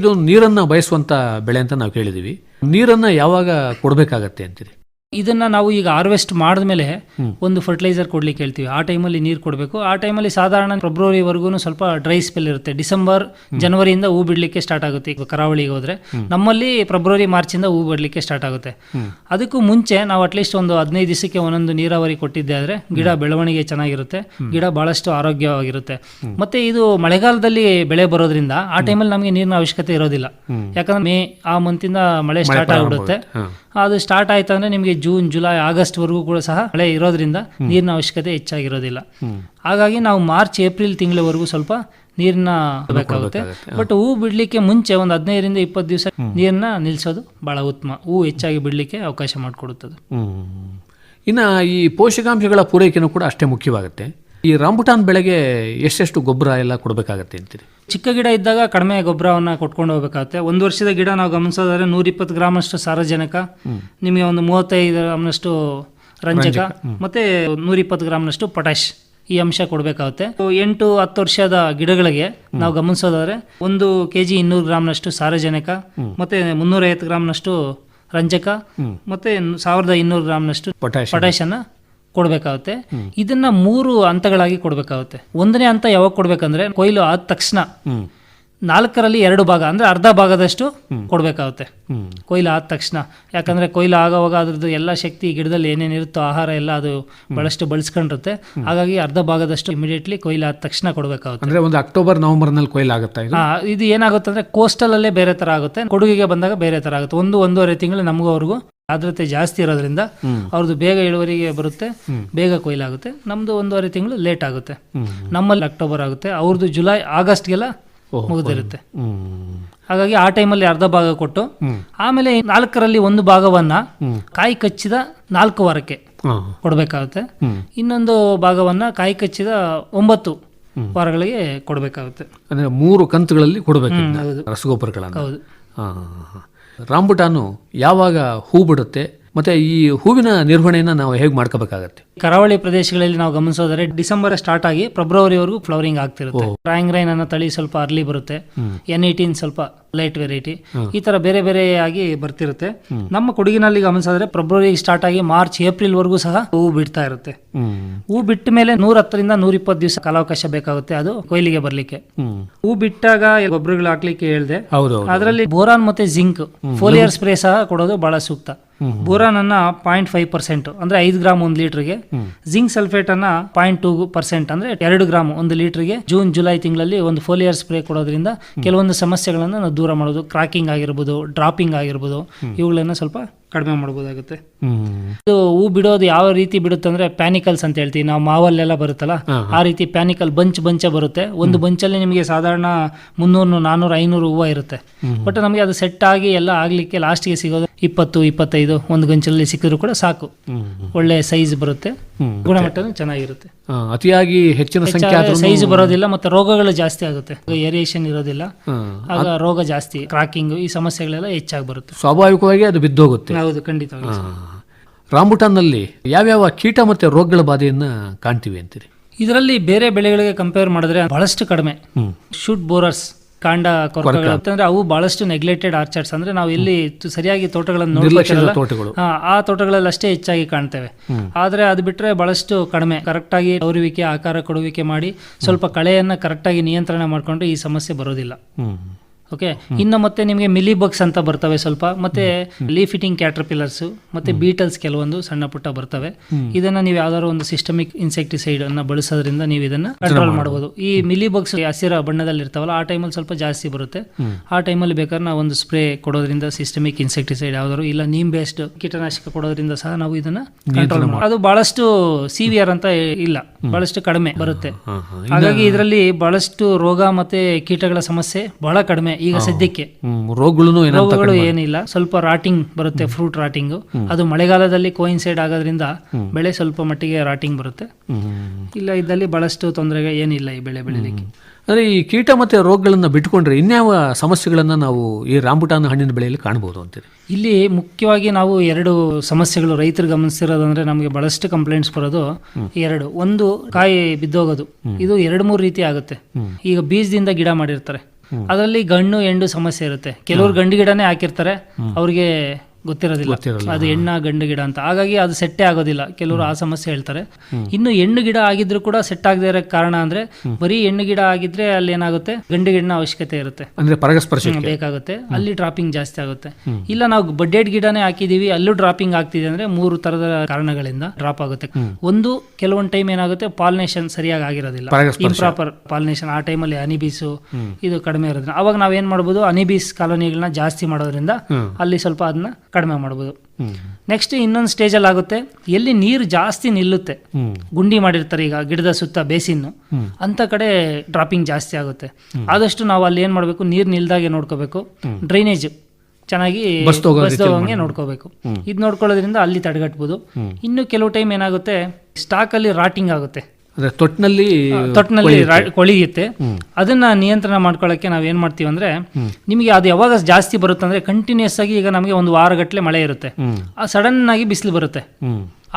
ಇದು ನೀರನ್ನ ಬಯಸುವಂತ ಬೆಳೆ ಅಂತ ನಾವು ಕೇಳಿದೀವಿ. ನೀರನ್ನ ಯಾವಾಗ ಕೊಡಬೇಕಾಗತ್ತೆ ಅಂತೀರಿ? ಇದನ್ನ ನಾವು ಈಗ ಹಾರ್ವೆಸ್ಟ್ ಮಾಡಿದ್ಮೇಲೆ ಒಂದು ಫರ್ಟಿಲೈಸರ್ ಕೊಡ್ಲಿಕ್ಕೆ ಹೇಳ್ತೀವಿ. ಆ ಟೈಮಲ್ಲಿ ನೀರು ಕೊಡಬೇಕು. ಆ ಟೈಮಲ್ಲಿ ಸಾಧಾರಣ ಫೆಬ್ರವರಿವರೆಗೂ ಸ್ವಲ್ಪ ಡ್ರೈ ಸ್ಪೆಲ್ ಇರುತ್ತೆ. ಡಿಸೆಂಬರ್ ಜನವರಿಯಿಂದ ಹೂ ಬಿಡಲಿಕ್ಕೆ ಸ್ಟಾರ್ಟ್ ಆಗುತ್ತೆ. ಈಗ ಕರಾವಳಿಗೆ ಹೋದ್ರೆ ನಮ್ಮಲ್ಲಿ ಫೆಬ್ರವರಿ ಮಾರ್ಚಿಂದ ಹೂ ಬಿಡಲಿಕ್ಕೆ ಸ್ಟಾರ್ಟ್ ಆಗುತ್ತೆ. ಅದಕ್ಕೂ ಮುಂಚೆ ನಾವು ಅಟ್ಲೀಸ್ಟ್ ಒಂದು ಹದಿನೈದು ದಿವಸಕ್ಕೆ ಒಂದೊಂದು ನೀರಾವರಿ ಕೊಟ್ಟಿದ್ದೆ ಆದ್ರೆ ಗಿಡ ಬೆಳವಣಿಗೆ ಚೆನ್ನಾಗಿರುತ್ತೆ. ಗಿಡ ಬಹಳಷ್ಟು ಆರೋಗ್ಯವಾಗಿರುತ್ತೆ. ಮತ್ತೆ ಇದು ಮಳೆಗಾಲದಲ್ಲಿ ಬೆಳೆ ಬರೋದ್ರಿಂದ ಆ ಟೈಮಲ್ಲಿ ನಮಗೆ ನೀರಿನ ಅವಶ್ಯಕತೆ ಇರೋದಿಲ್ಲ. ಯಾಕಂದ್ರೆ ಮೇ ಆ ಮಂತಿಂದ ಮಳೆ ಸ್ಟಾರ್ಟ್ ಆಗಿಬಿಡುತ್ತೆ. ಅದು ಸ್ಟಾರ್ಟ್ ಆಯ್ತು ಅಂದ್ರೆ ನಿಮಗೆ ಜೂನ್ ಜುಲೈ ಆಗಸ್ಟ್ ವರೆಗೂ ಕೂಡ ಸಹ ಮಳೆ ಇರೋದ್ರಿಂದ ನೀರಿನ ಅವಶ್ಯಕತೆ ಹೆಚ್ಚಾಗಿರೋದಿಲ್ಲ. ಹಾಗಾಗಿ ನಾವು ಮಾರ್ಚ್ ಏಪ್ರಿಲ್ ತಿಂಗಳವರೆಗೂ ಸ್ವಲ್ಪ ನೀರಿನ ಬೇಕಾಗುತ್ತೆ. ಬಟ್ ಹೂ ಬಿಡ್ಲಿಕ್ಕೆ ಮುಂಚೆ ಒಂದು ಹದಿನೈದರಿಂದ ಇಪ್ಪತ್ತು ದಿವಸ ನೀರನ್ನ ನಿಲ್ಸೋದು ಬಹಳ ಉತ್ತಮ. ಹೂ ಹೆಚ್ಚಾಗಿ ಬಿಡ್ಲಿಕ್ಕೆ ಅವಕಾಶ ಮಾಡಿಕೊಡುತ್ತದೆ. ಇನ್ನು ಇನ್ನ ಈ ಪೋಷಕಾಂಶಗಳ ಪೂರೈಕೆನೂ ಕೂಡ ಅಷ್ಟೇ ಮುಖ್ಯವಾಗುತ್ತೆ. ಈ ರಾಂಬುಟಾನ್ ಬೆಳೆಗೆ ಎಷ್ಟೆಷ್ಟು ಗೊಬ್ಬರ ಎಲ್ಲ ಕೊಡಬೇಕಾಗತ್ತೆ ಅಂತೀರಿ? ಚಿಕ್ಕ ಗಿಡ ಇದ್ದಾಗ ಕಡಿಮೆ ಗೊಬ್ಬರವನ್ನ ಕೊಟ್ಕೊಂಡು ಹೋಗ್ಬೇಕಾಗುತ್ತೆ. ಒಂದು ವರ್ಷದ ಗಿಡ ನಾವು ಗಮನಿಸೋದಾದ್ರೆ ನೂರ ಇಪ್ಪತ್ತು ಗ್ರಾಮಷ್ಟು ಸಾರಜನಕ ನಿಮಗೆ ಒಂದು ಮೂವತ್ತೈದು ಗ್ರಾಮ್ನಷ್ಟು ರಂಜಕ ಮತ್ತೆ ನೂರ ಇಪ್ಪತ್ತು ಗ್ರಾಮ್ನಷ್ಟು ಪೊಟ್ಯಾಶ್ ಈ ಅಂಶ ಕೊಡಬೇಕಾಗುತ್ತೆ. ಎಂಟು ಹತ್ತು ವರ್ಷದ ಗಿಡಗಳಿಗೆ ನಾವು ಗಮನಿಸೋದಾದ್ರೆ ಒಂದು ಕೆ ಜಿ ಇನ್ನೂರು ಗ್ರಾಮ್ನಷ್ಟು ಸಾರಜನಕ ಮತ್ತೆ ಮುನ್ನೂರೈವತ್ತು ಗ್ರಾಮ್ನಷ್ಟು ರಂಜಕ ಮತ್ತೆ ಸಾವಿರದ ಇನ್ನೂರು ಗ್ರಾಮ್ನಷ್ಟು ಪೊಟ್ಯಾಶ್ ಪೊಟ್ಯಾಶ್ ಅನ್ನ ಕೊಡಬೇಕಾಗುತ್ತೆ. ಇದನ್ನ ಮೂರು ಹಂತಗಳಾಗಿ ಕೊಡಬೇಕಾಗುತ್ತೆ. ಒಂದನೇ ಹಂತ ಯಾವಾಗ ಕೊಡ್ಬೇಕಂದ್ರೆ ಕೊಯ್ಲು ಆದ ತಕ್ಷಣ ನಾಲ್ಕರಲ್ಲಿ ಎರಡು ಭಾಗ ಅಂದ್ರೆ ಅರ್ಧ ಭಾಗದಷ್ಟು ಕೊಡಬೇಕಾಗುತ್ತೆ. ಕೊಯ್ಲು ಆದ ತಕ್ಷಣ. ಯಾಕಂದ್ರೆ ಕೊಯ್ಲು ಆಗೋವಾಗ ಅದ್ರದ್ದು ಎಲ್ಲ ಶಕ್ತಿ ಗಿಡದಲ್ಲಿ ಏನೇನಿರುತ್ತೋ ಆಹಾರ ಎಲ್ಲ ಅದು ಬಹಳಷ್ಟು ಬಳಸ್ಕೊಂಡಿರುತ್ತೆ. ಹಾಗಾಗಿ ಅರ್ಧ ಭಾಗದಷ್ಟು ಇಮಿಡಿಯೇಟ್ಲಿ ಕೊಯ್ಲು ಆದ ತಕ್ಷಣ ಕೊಡಬೇಕಾಗುತ್ತೆ. ಅಂದ್ರೆ ಒಂದು ಅಕ್ಟೋಬರ್ ನವೆಂಬರ್ನಲ್ಲಿ ಕೊಯ್ಲು ಇದು? ಹಾ ಇದು ಏನಾಗುತ್ತೆ ಅಂದ್ರೆ ಕೋಸ್ಟಲ್ ಅಲ್ಲೇ ಬೇರೆ ತರ ಆಗುತ್ತೆ. ಕೊಡುಗೆಗೆ ಬಂದಾಗ ಬೇರೆ ತರ ಆಗುತ್ತೆ. ಒಂದು ಒಂದೂವರೆ ತಿಂಗಳು ನಮಗವರೆಗೂ ಆರ್ದ್ರತೆ ಜಾಸ್ತಿ ಇರೋದ್ರಿಂದ ಅವ್ರದ್ದು ಬೇಗ ಇಳುವರಿಗೆ ಬರುತ್ತೆ ಬೇಗ ಕೊಯ್ಲಾಗುತ್ತೆ. ನಮ್ದು ಒಂದೂವರೆ ತಿಂಗಳು ಲೇಟ್ ಆಗುತ್ತೆ. ನಮ್ಮಲ್ಲಿ ಅಕ್ಟೋಬರ್ ಆಗುತ್ತೆ. ಅವ್ರದ್ದು ಜುಲೈ ಆಗಸ್ಟ್ಗೆಲ್ಲ ಮುಗಿದಿರುತ್ತೆ. ಹಾಗಾಗಿ ಆ ಟೈಮಲ್ಲಿ ಅರ್ಧ ಭಾಗ ಕೊಟ್ಟು ಆಮೇಲೆ ನಾಲ್ಕರಲ್ಲಿ ಒಂದು ಭಾಗವನ್ನ ಕಾಯಿ ಕಚ್ಚಿದ ನಾಲ್ಕು ವಾರಕ್ಕೆ ಕೊಡಬೇಕಾಗುತ್ತೆ. ಇನ್ನೊಂದು ಭಾಗವನ್ನ ಕಾಯಿ ಕಚ್ಚಿದ ಒಂಬತ್ತು ವಾರಗಳಿಗೆ ಕೊಡಬೇಕಾಗುತ್ತೆ. ಅಂದ್ರೆ ಮೂರು ಕಂತುಗಳಲ್ಲಿ ಕೊಡಬೇಕು. ರಸಗೊಬ್ಬರಗಳನ್ನು. ಹೌದು. ರಾಂಬುಟಾನು ಯಾವಾಗ ಹೂ ಬಿಡುತ್ತೆ? ಮತ್ತೆ ಈ ಹೂವಿನ ನಿರ್ವಹಣೆಯನ್ನು ನಾವು ಹೇಗೆ ಮಾಡ್ಕೋಬೇಕಾಗತ್ತೆ? ಕರಾವಳಿ ಪ್ರದೇಶಗಳಲ್ಲಿ ನಾವು ಗಮನಿಸೋದ್ರೆ ಡಿಸೆಂಬರ್ ಸ್ಟಾರ್ಟ್ ಆಗಿ ಫೆಬ್ರವರಿವರೆಗೂ ಫ್ಲವರಿಂಗ್ ಆಗ್ತಿರುತ್ತೆ. ಡ್ರಾಯಿಂಗ್ ರೈನ್ ಅನ್ನೋ ತಳಿ ಸ್ವಲ್ಪ ಅರ್ಲಿ ಬರುತ್ತೆ. ಎನ್ ಏಟೀನ್ ಸ್ವಲ್ಪ ಲೈಟ್ ವೆರೈಟಿ. ಈ ತರ ಬೇರೆ ಬೇರೆ ಆಗಿ ಬರ್ತಿರುತ್ತೆ. ನಮ್ಮ ಕೊಡಗಿನಲ್ಲಿ ಗಮನಿಸಿದ್ರೆ ಫೆಬ್ರವರಿ ಸ್ಟಾರ್ಟ್ ಆಗಿ ಮಾರ್ಚ್ ಏಪ್ರಿಲ್ ವರೆಗೂ ಸಹ ಹೂವು ಬಿಡ್ತಾ ಇರುತ್ತೆ. ಹೂ ಬಿಟ್ಟ ಮೇಲೆ ನೂರ ಹತ್ತರಿಂದ ನೂರ ಇಪ್ಪತ್ತು ದಿವಸ ಕಾಲಾವಕಾಶ ಬೇಕಾಗುತ್ತೆ ಅದು ಕೊಯ್ಲಿಗೆ ಬರ್ಲಿಕ್ಕೆ. ಹೂ ಬಿಟ್ಟಾಗ ಗೊಬ್ಬರಗಳು ಹಾಕ್ಲಿಕ್ಕೆ ಹೇಳಿದೆ. ಹೌದು ಅದರಲ್ಲಿ ಬೋರಾನ್ ಮತ್ತೆ ಜಿಂಕ್ ಫೋಲಿಯರ್ ಸ್ಪ್ರೇ ಸಹ ಕೊಡೋದು ಬಹಳ ಸೂಕ್ತ. ಬೋರಾನ್ ಅನ್ನ ಪಾಯಿಂಟ್ ಫೈವ್ ಪರ್ಸೆಂಟ್ ಅಂದ್ರೆ ಐದು ಗ್ರಾಮ್ ಒಂದು ಲೀಟರ್ಗೆ. ಜಿಂಕ್ ಸಲ್ಫೇಟ್ ಅನ್ನ ಪಾಯಿಂಟ್ ಟೂ ಪರ್ಸೆಂಟ್ ಅಂದ್ರೆ ಎರಡು ಗ್ರಾಮ್ ಒಂದು ಲೀಟರ್ಗೆ. ಜೂನ್ ಜುಲೈ ತಿಂಗಳಲ್ಲಿ ಒಂದು ಫೋಲಿಯರ್ ಸ್ಪ್ರೇ ಕೊಡೋದ್ರಿಂದ ಕೆಲವೊಂದು ಸಮಸ್ಯೆಗಳನ್ನು ನಾವು ದೂರ ಮಾಡೋದು ಕ್ರಾಕಿಂಗ್ ಆಗಿರ್ಬೋದು ಡ್ರಾಪಿಂಗ್ ಆಗಿರ್ಬೋದು ಇವುಗಳನ್ನ ಸ್ವಲ್ಪ ಕಡಿಮೆ ಮಾಡಬಹುದಾಗುತ್ತೆ ಇದು ಹೂ ಬಿಡೋದು ಯಾವ ರೀತಿ ಬಿಡುತ್ತೆ ಅಂದ್ರೆ ಪ್ಯಾನಿಕಲ್ಸ್ ಅಂತ ಹೇಳ್ತೀವಿ. ನಾವು ಮಾವಲ್ಲೆಲ್ಲ ಬರುತ್ತಲ್ಲ ಆ ರೀತಿ ಪ್ಯಾನಿಕಲ್ ಬಂಚ್ ಬಂಚ ಬರುತ್ತೆ. ಒಂದು ಬಂಚಲ್ಲಿ ನಿಮಗೆ ಸಾಧಾರಣ ಮುನ್ನೂರು ನಾನೂರು ಐನೂರು ಹೂವು ಇರುತ್ತೆ. ಬಟ್ ನಮಗೆ ಅದು ಸೆಟ್ ಆಗಿ ಎಲ್ಲ ಆಗ್ಲಿಕ್ಕೆ ಲಾಸ್ಟ್ಗೆ ಸಿಗೋದು ಇಪ್ಪತ್ತು ಇಪ್ಪತ್ತೈದು ಒಂದು ಗಂಚಲ್ಲಿ ಸಿಕ್ಕಿದ್ರು ಕೂಡ ಸಾಕು. ಒಳ್ಳೆ ಸೈಜ್ ಬರುತ್ತೆ. ಗುಣಮಟ್ಟನೂ ಚೆನ್ನಾಗಿರುತ್ತೆ. ಅತಿಯಾಗಿ ಹೆಚ್ಚಿನ ಸಂಖ್ಯೆ ಸೈಜ್ ಬರೋದಿಲ್ಲ ಮತ್ತೆ ರೋಗಗಳು ಜಾಸ್ತಿ ಆಗುತ್ತೆ. ಏರಿಯೇಷನ್ ಇರೋದಿಲ್ಲ. ಆಗ ರೋಗ ಜಾಸ್ತಿ ಕ್ರಾಕಿಂಗ್ ಈ ಸಮಸ್ಯೆಗಳೆಲ್ಲ ಹೆಚ್ಚಾಗಿ ಬರುತ್ತೆ. ಸ್ವಾಭಾವಿಕವಾಗಿ ಅದು ಬಿದ್ದೋಗುತ್ತೆ. ಹೌದು ಖಂಡಿತ. ರಾಂಬುಟಾನ್ನಲ್ಲಿ ಯಾವ್ಯಾವ ಕೀಟ ಮತ್ತೆ ರೋಗಗಳ ಬಾಧೆಯನ್ನು ಕಾಣ್ತೀವಿ ಅಂತೀರಿ? ಇದರಲ್ಲಿ ಬೇರೆ ಬೆಳೆಗಳಿಗೆ ಕಂಪೇರ್ ಮಾಡಿದ್ರೆ ಬಹಳಷ್ಟು ಕಡಿಮೆ. ಶೂಟ್ ಬೋರರ್ಸ್ ಕಾಂಡ ಕೊರಕಗಳು. ಅವು ಬಹಳಷ್ಟು ನೆಗ್ಲೆಕ್ಟೆಡ್ ಆರ್ಚರ್ಸ್ ಅಂದ್ರೆ ನಾವು ಇಲ್ಲಿ ಸರಿಯಾಗಿ ತೋಟಗಳನ್ನು ತೋಟಗಳು. ಆ ತೋಟಗಳಲ್ಲಿ ಅಷ್ಟೇ ಹೆಚ್ಚಾಗಿ ಕಾಣ್ತೇವೆ. ಆದ್ರೆ ಅದು ಬಿಟ್ರೆ ಬಹಳಷ್ಟು ಕಡಿಮೆ. ಕರೆಕ್ಟ್ ಆಗಿ ಅವರುವಿಕೆ ಆಕಾರ ಕೊಡುವಿಕೆ ಮಾಡಿ ಸ್ವಲ್ಪ ಕಳೆಯನ್ನ ಕರೆಕ್ಟ್ ಆಗಿ ನಿಯಂತ್ರಣ ಮಾಡ್ಕೊಂಡ್ರೆ ಈ ಸಮಸ್ಯೆ ಬರೋದಿಲ್ಲ. ಓಕೆ ಇನ್ನು ಮತ್ತೆ ನಿಮಗೆ ಮಿಲಿ ಬಗ್ಸ್ ಅಂತ ಬರ್ತವೆ ಸ್ವಲ್ಪ. ಮತ್ತೆ ಲೀಫ್ ಇಟಿಂಗ್ ಕ್ಯಾಟ್ರಪಿಲ್ಲರ್ಸ್ ಮತ್ತೆ ಬೀಟಲ್ಸ್ ಕೆಲವೊಂದು ಸಣ್ಣ ಪುಟ್ಟ ಬರ್ತವೆ. ಇದನ್ನ ನೀವು ಯಾವ್ದಾದ್ರು ಒಂದು ಸಿಸ್ಟಮಿಕ್ ಇನ್ಸೆಕ್ಟಿಸೈಡ್ ಅನ್ನ ಬಳಸೋದ್ರಿಂದ ನೀವು ಇದನ್ನ ಕಂಟ್ರೋಲ್ ಮಾಡಬಹುದು ಈ ಮಿಲಿ ಬಗ್ಸ್ ಹಸಿರ ಬಣ್ಣದಲ್ಲಿ ಇರ್ತಾವಲ್ಲ ಆ ಟೈಮಲ್ಲಿ ಸ್ವಲ್ಪ ಜಾಸ್ತಿ ಬರುತ್ತೆ. ಆ ಟೈಮಲ್ಲಿ ಬೇಕಾದ್ರೆ ನಾವು ಒಂದು ಸ್ಪ್ರೇ ಕೊಡೋದ್ರಿಂದ ಸಿಸ್ಟಮಿಕ್ ಇನ್ಸೆಕ್ಟಿಸೈಡ್ ಯಾವ್ದಾದ್ರು ಇಲ್ಲ ನೀಮ್ ಬೇಸ್ಡ್ ಕೀಟನಾಶಕ ಕೊಡೋದ್ರಿಂದ ಸಹ ನಾವು ಇದನ್ನ ಕಂಟ್ರೋಲ್ ಮಾಡಬಹುದು ಅದು ಬಹಳಷ್ಟು ಸಿವಿಯರ್ ಅಂತ ಇಲ್ಲ. ಬಹಳಷ್ಟು ಕಡಿಮೆ ಬರುತ್ತೆ. ಹಾಗಾಗಿ ಇದರಲ್ಲಿ ಬಹಳಷ್ಟು ರೋಗ ಮತ್ತೆ ಕೀಟಗಳ ಸಮಸ್ಯೆ ಬಹಳ ಕಡಿಮೆ. ಈಗ ಸದ್ಯಕ್ಕೆ. ರೋಗಗಳು ಏನಿಲ್ಲ. ಸ್ವಲ್ಪ ರಾಟಿಂಗ್ ಬರುತ್ತೆ ಫ್ರೂಟ್ ರಾಟಿಂಗ್ ಅದು ಮಳೆಗಾಲದಲ್ಲಿ ಕೋಯಿನ್ಸೈಡ್ ಆಗೋದ್ರಿಂದ ಬೆಳೆ ಸ್ವಲ್ಪ ಮಟ್ಟಿಗೆ ರಾಟಿಂಗ್ ಬರುತ್ತೆ. ಇಲ್ಲ ಇದ್ದಲ್ಲಿ ಬಹಳಷ್ಟು ತೊಂದರೆ ಏನಿಲ್ಲ ಈ ಬೆಳೆ ಬೆಳಿಲಿಕ್ಕೆ. ಅಂದ್ರೆ ಈ ಕೀಟ ಮತ್ತೆ ರೋಗಗಳನ್ನ ಬಿಟ್ಕೊಂಡ್ರೆ ಇನ್ಯಾವ ಸಮಸ್ಯೆಗಳನ್ನ ನಾವು ಈ ರಾಂಬುಟಾನ ಹಣ್ಣಿನ ಬೆಳೆಯಲ್ಲಿ ಕಾಣಬಹುದು ಅಂತೀರಿ? ಇಲ್ಲಿ ಮುಖ್ಯವಾಗಿ ನಾವು ಎರಡು ಸಮಸ್ಯೆಗಳು ರೈತರು ಗಮನಿಸಿರೋದಂದ್ರೆ ನಮಗೆ ಬಹಳಷ್ಟು ಕಂಪ್ಲೇಂಟ್ಸ್ ಬರೋದು ಎರಡು. ಒಂದು ಕಾಯಿ ಬಿದ್ದೋಗೋದು. ಇದು ಎರಡು ಮೂರು ರೀತಿ ಆಗುತ್ತೆ. ಈಗ ಬೀಜದಿಂದ ಗಿಡ ಮಾಡಿರ್ತಾರೆ. ಅದರಲ್ಲಿ ಗಂಡು ಎಂಡು ಸಮಸ್ಯೆ ಇರುತ್ತೆ. ಕೆಲವರು ಗಂಡು ಗಿಡನೇ ಹಾಕಿರ್ತಾರೆ. ಅವ್ರಿಗೆ ಗೊತ್ತಿರೋದಿಲ್ಲ. ಅದು ಹೆಣ್ಣ ಗಂಡು ಗಿಡ ಅಂತ. ಹಾಗಾಗಿ ಅದು ಸೆಟ್ಟೇ ಆಗೋದಿಲ್ಲ. ಕೆಲವರು ಆ ಸಮಸ್ಯೆ ಹೇಳ್ತಾರೆ. ಇನ್ನು ಹೆಣ್ಣು ಗಿಡ ಆಗಿದ್ರು ಕೂಡ ಸೆಟ್ ಆಗದೆ ಇರೋ ಕಾರಣ ಅಂದ್ರೆ ಬರೀ ಹೆಣ್ಣು ಗಿಡ ಆಗಿದ್ರೆ ಅಲ್ಲಿ ಏನಾಗುತ್ತೆ? ಗಂಡು ಗಿಡನ ಅವಶ್ಯಕತೆ ಇರುತ್ತೆ. ಅಂದ್ರೆ ಬೇಕಾಗುತ್ತೆ. ಅಲ್ಲಿ ಡ್ರಾಪಿಂಗ್ ಜಾಸ್ತಿ ಆಗುತ್ತೆ. ಇಲ್ಲ ನಾವು ಬಡ್ಡೆಡ್ ಗಿಡನೇ ಹಾಕಿದೀವಿ ಅಲ್ಲೂ ಡ್ರಾಪಿಂಗ್ ಆಗ್ತಿದೆ ಅಂದ್ರೆ ಮೂರು ತರದ ಕಾರಣಗಳಿಂದ ಡ್ರಾಪ್ ಆಗುತ್ತೆ. ಒಂದು ಕೆಲವೊಂದು ಟೈಮ್ ಏನಾಗುತ್ತೆ? ಪಾಲಿನೇಷನ್ ಸರಿಯಾಗಿ ಆಗಿರೋದಿಲ್ಲ. Improper pollination. ಆ ಟೈಮಲ್ಲಿ ಅನಿಬೀಸು ಇದು ಕಡಿಮೆ ಇರೋದ್ರಿಂದ. ಅವಾಗ ನಾವೇನ್ ಮಾಡ್ಬೋದು? ಅನಿಬೀಸ್ ಕಾಲೋನಿಗಳನ್ನ ಜಾಸ್ತಿ ಮಾಡೋದ್ರಿಂದ ಅಲ್ಲಿ ಸ್ವಲ್ಪ ಅದನ್ನ ಕಡಿಮೆ ಮಾಡ್ಬೋದು. ನೆಕ್ಸ್ಟ್ ಇನ್ನೊಂದು ಸ್ಟೇಜಲ್ಲಿ ಆಗುತ್ತೆ. ಎಲ್ಲಿ ನೀರು ಜಾಸ್ತಿ ನಿಲ್ಲುತ್ತೆ. ಗುಂಡಿ ಮಾಡಿರ್ತಾರೆ ಈಗ ಗಿಡದ ಸುತ್ತ ಬೇಸಿನ್ನು. ಅಂತ ಕಡೆ ಡ್ರಾಪಿಂಗ್ ಜಾಸ್ತಿ ಆಗುತ್ತೆ. ಆದಷ್ಟು ನಾವು ಅಲ್ಲಿ ಏನು ಮಾಡಬೇಕು? ನೀರು ನಿಲ್ದಾಗೆ ನೋಡ್ಕೋಬೇಕು. ಡ್ರೈನೇಜ್ ಚೆನ್ನಾಗಿ ಬಸ್ದೋಗಂಗೆ ನೋಡ್ಕೋಬೇಕು. ಇದು ನೋಡ್ಕೊಳ್ಳೋದ್ರಿಂದ ಅಲ್ಲಿ ತಡೆಗಟ್ಬೋದು. ಇನ್ನು ಕೆಲವು ಟೈಮ್ ಏನಾಗುತ್ತೆ? ಸ್ಟಾಕ್ ಅಲ್ಲಿ ರಾಟಿಂಗ್ ಆಗುತ್ತೆ. ಅಂದ್ರೆ ತೊಟ್ಟಿನಲ್ಲಿ ತೊಟ್ಟಿನಲ್ಲಿ ಕೊಳಿಯುತ್ತೆ. ಅದನ್ನ ನಿಯಂತ್ರಣ ಮಾಡ್ಕೊಳ್ಳೋಕೆ ನಾವ್ ಏನ್ ಮಾಡ್ತೀವಿ ಅಂದ್ರೆ ನಿಮಗೆ ಅದು ಯಾವಾಗ ಜಾಸ್ತಿ ಬರುತ್ತೆ ಅಂದ್ರೆ ಕಂಟಿನ್ಯೂಸ್ ಆಗಿ ಈಗ ನಮಗೆ ಒಂದು ವಾರಗಟ್ಟಲೆ ಮಳೆ ಇರುತ್ತೆ. ಆ ಸಡನ್ ಆಗಿ ಬಿಸಿಲು ಬರುತ್ತೆ.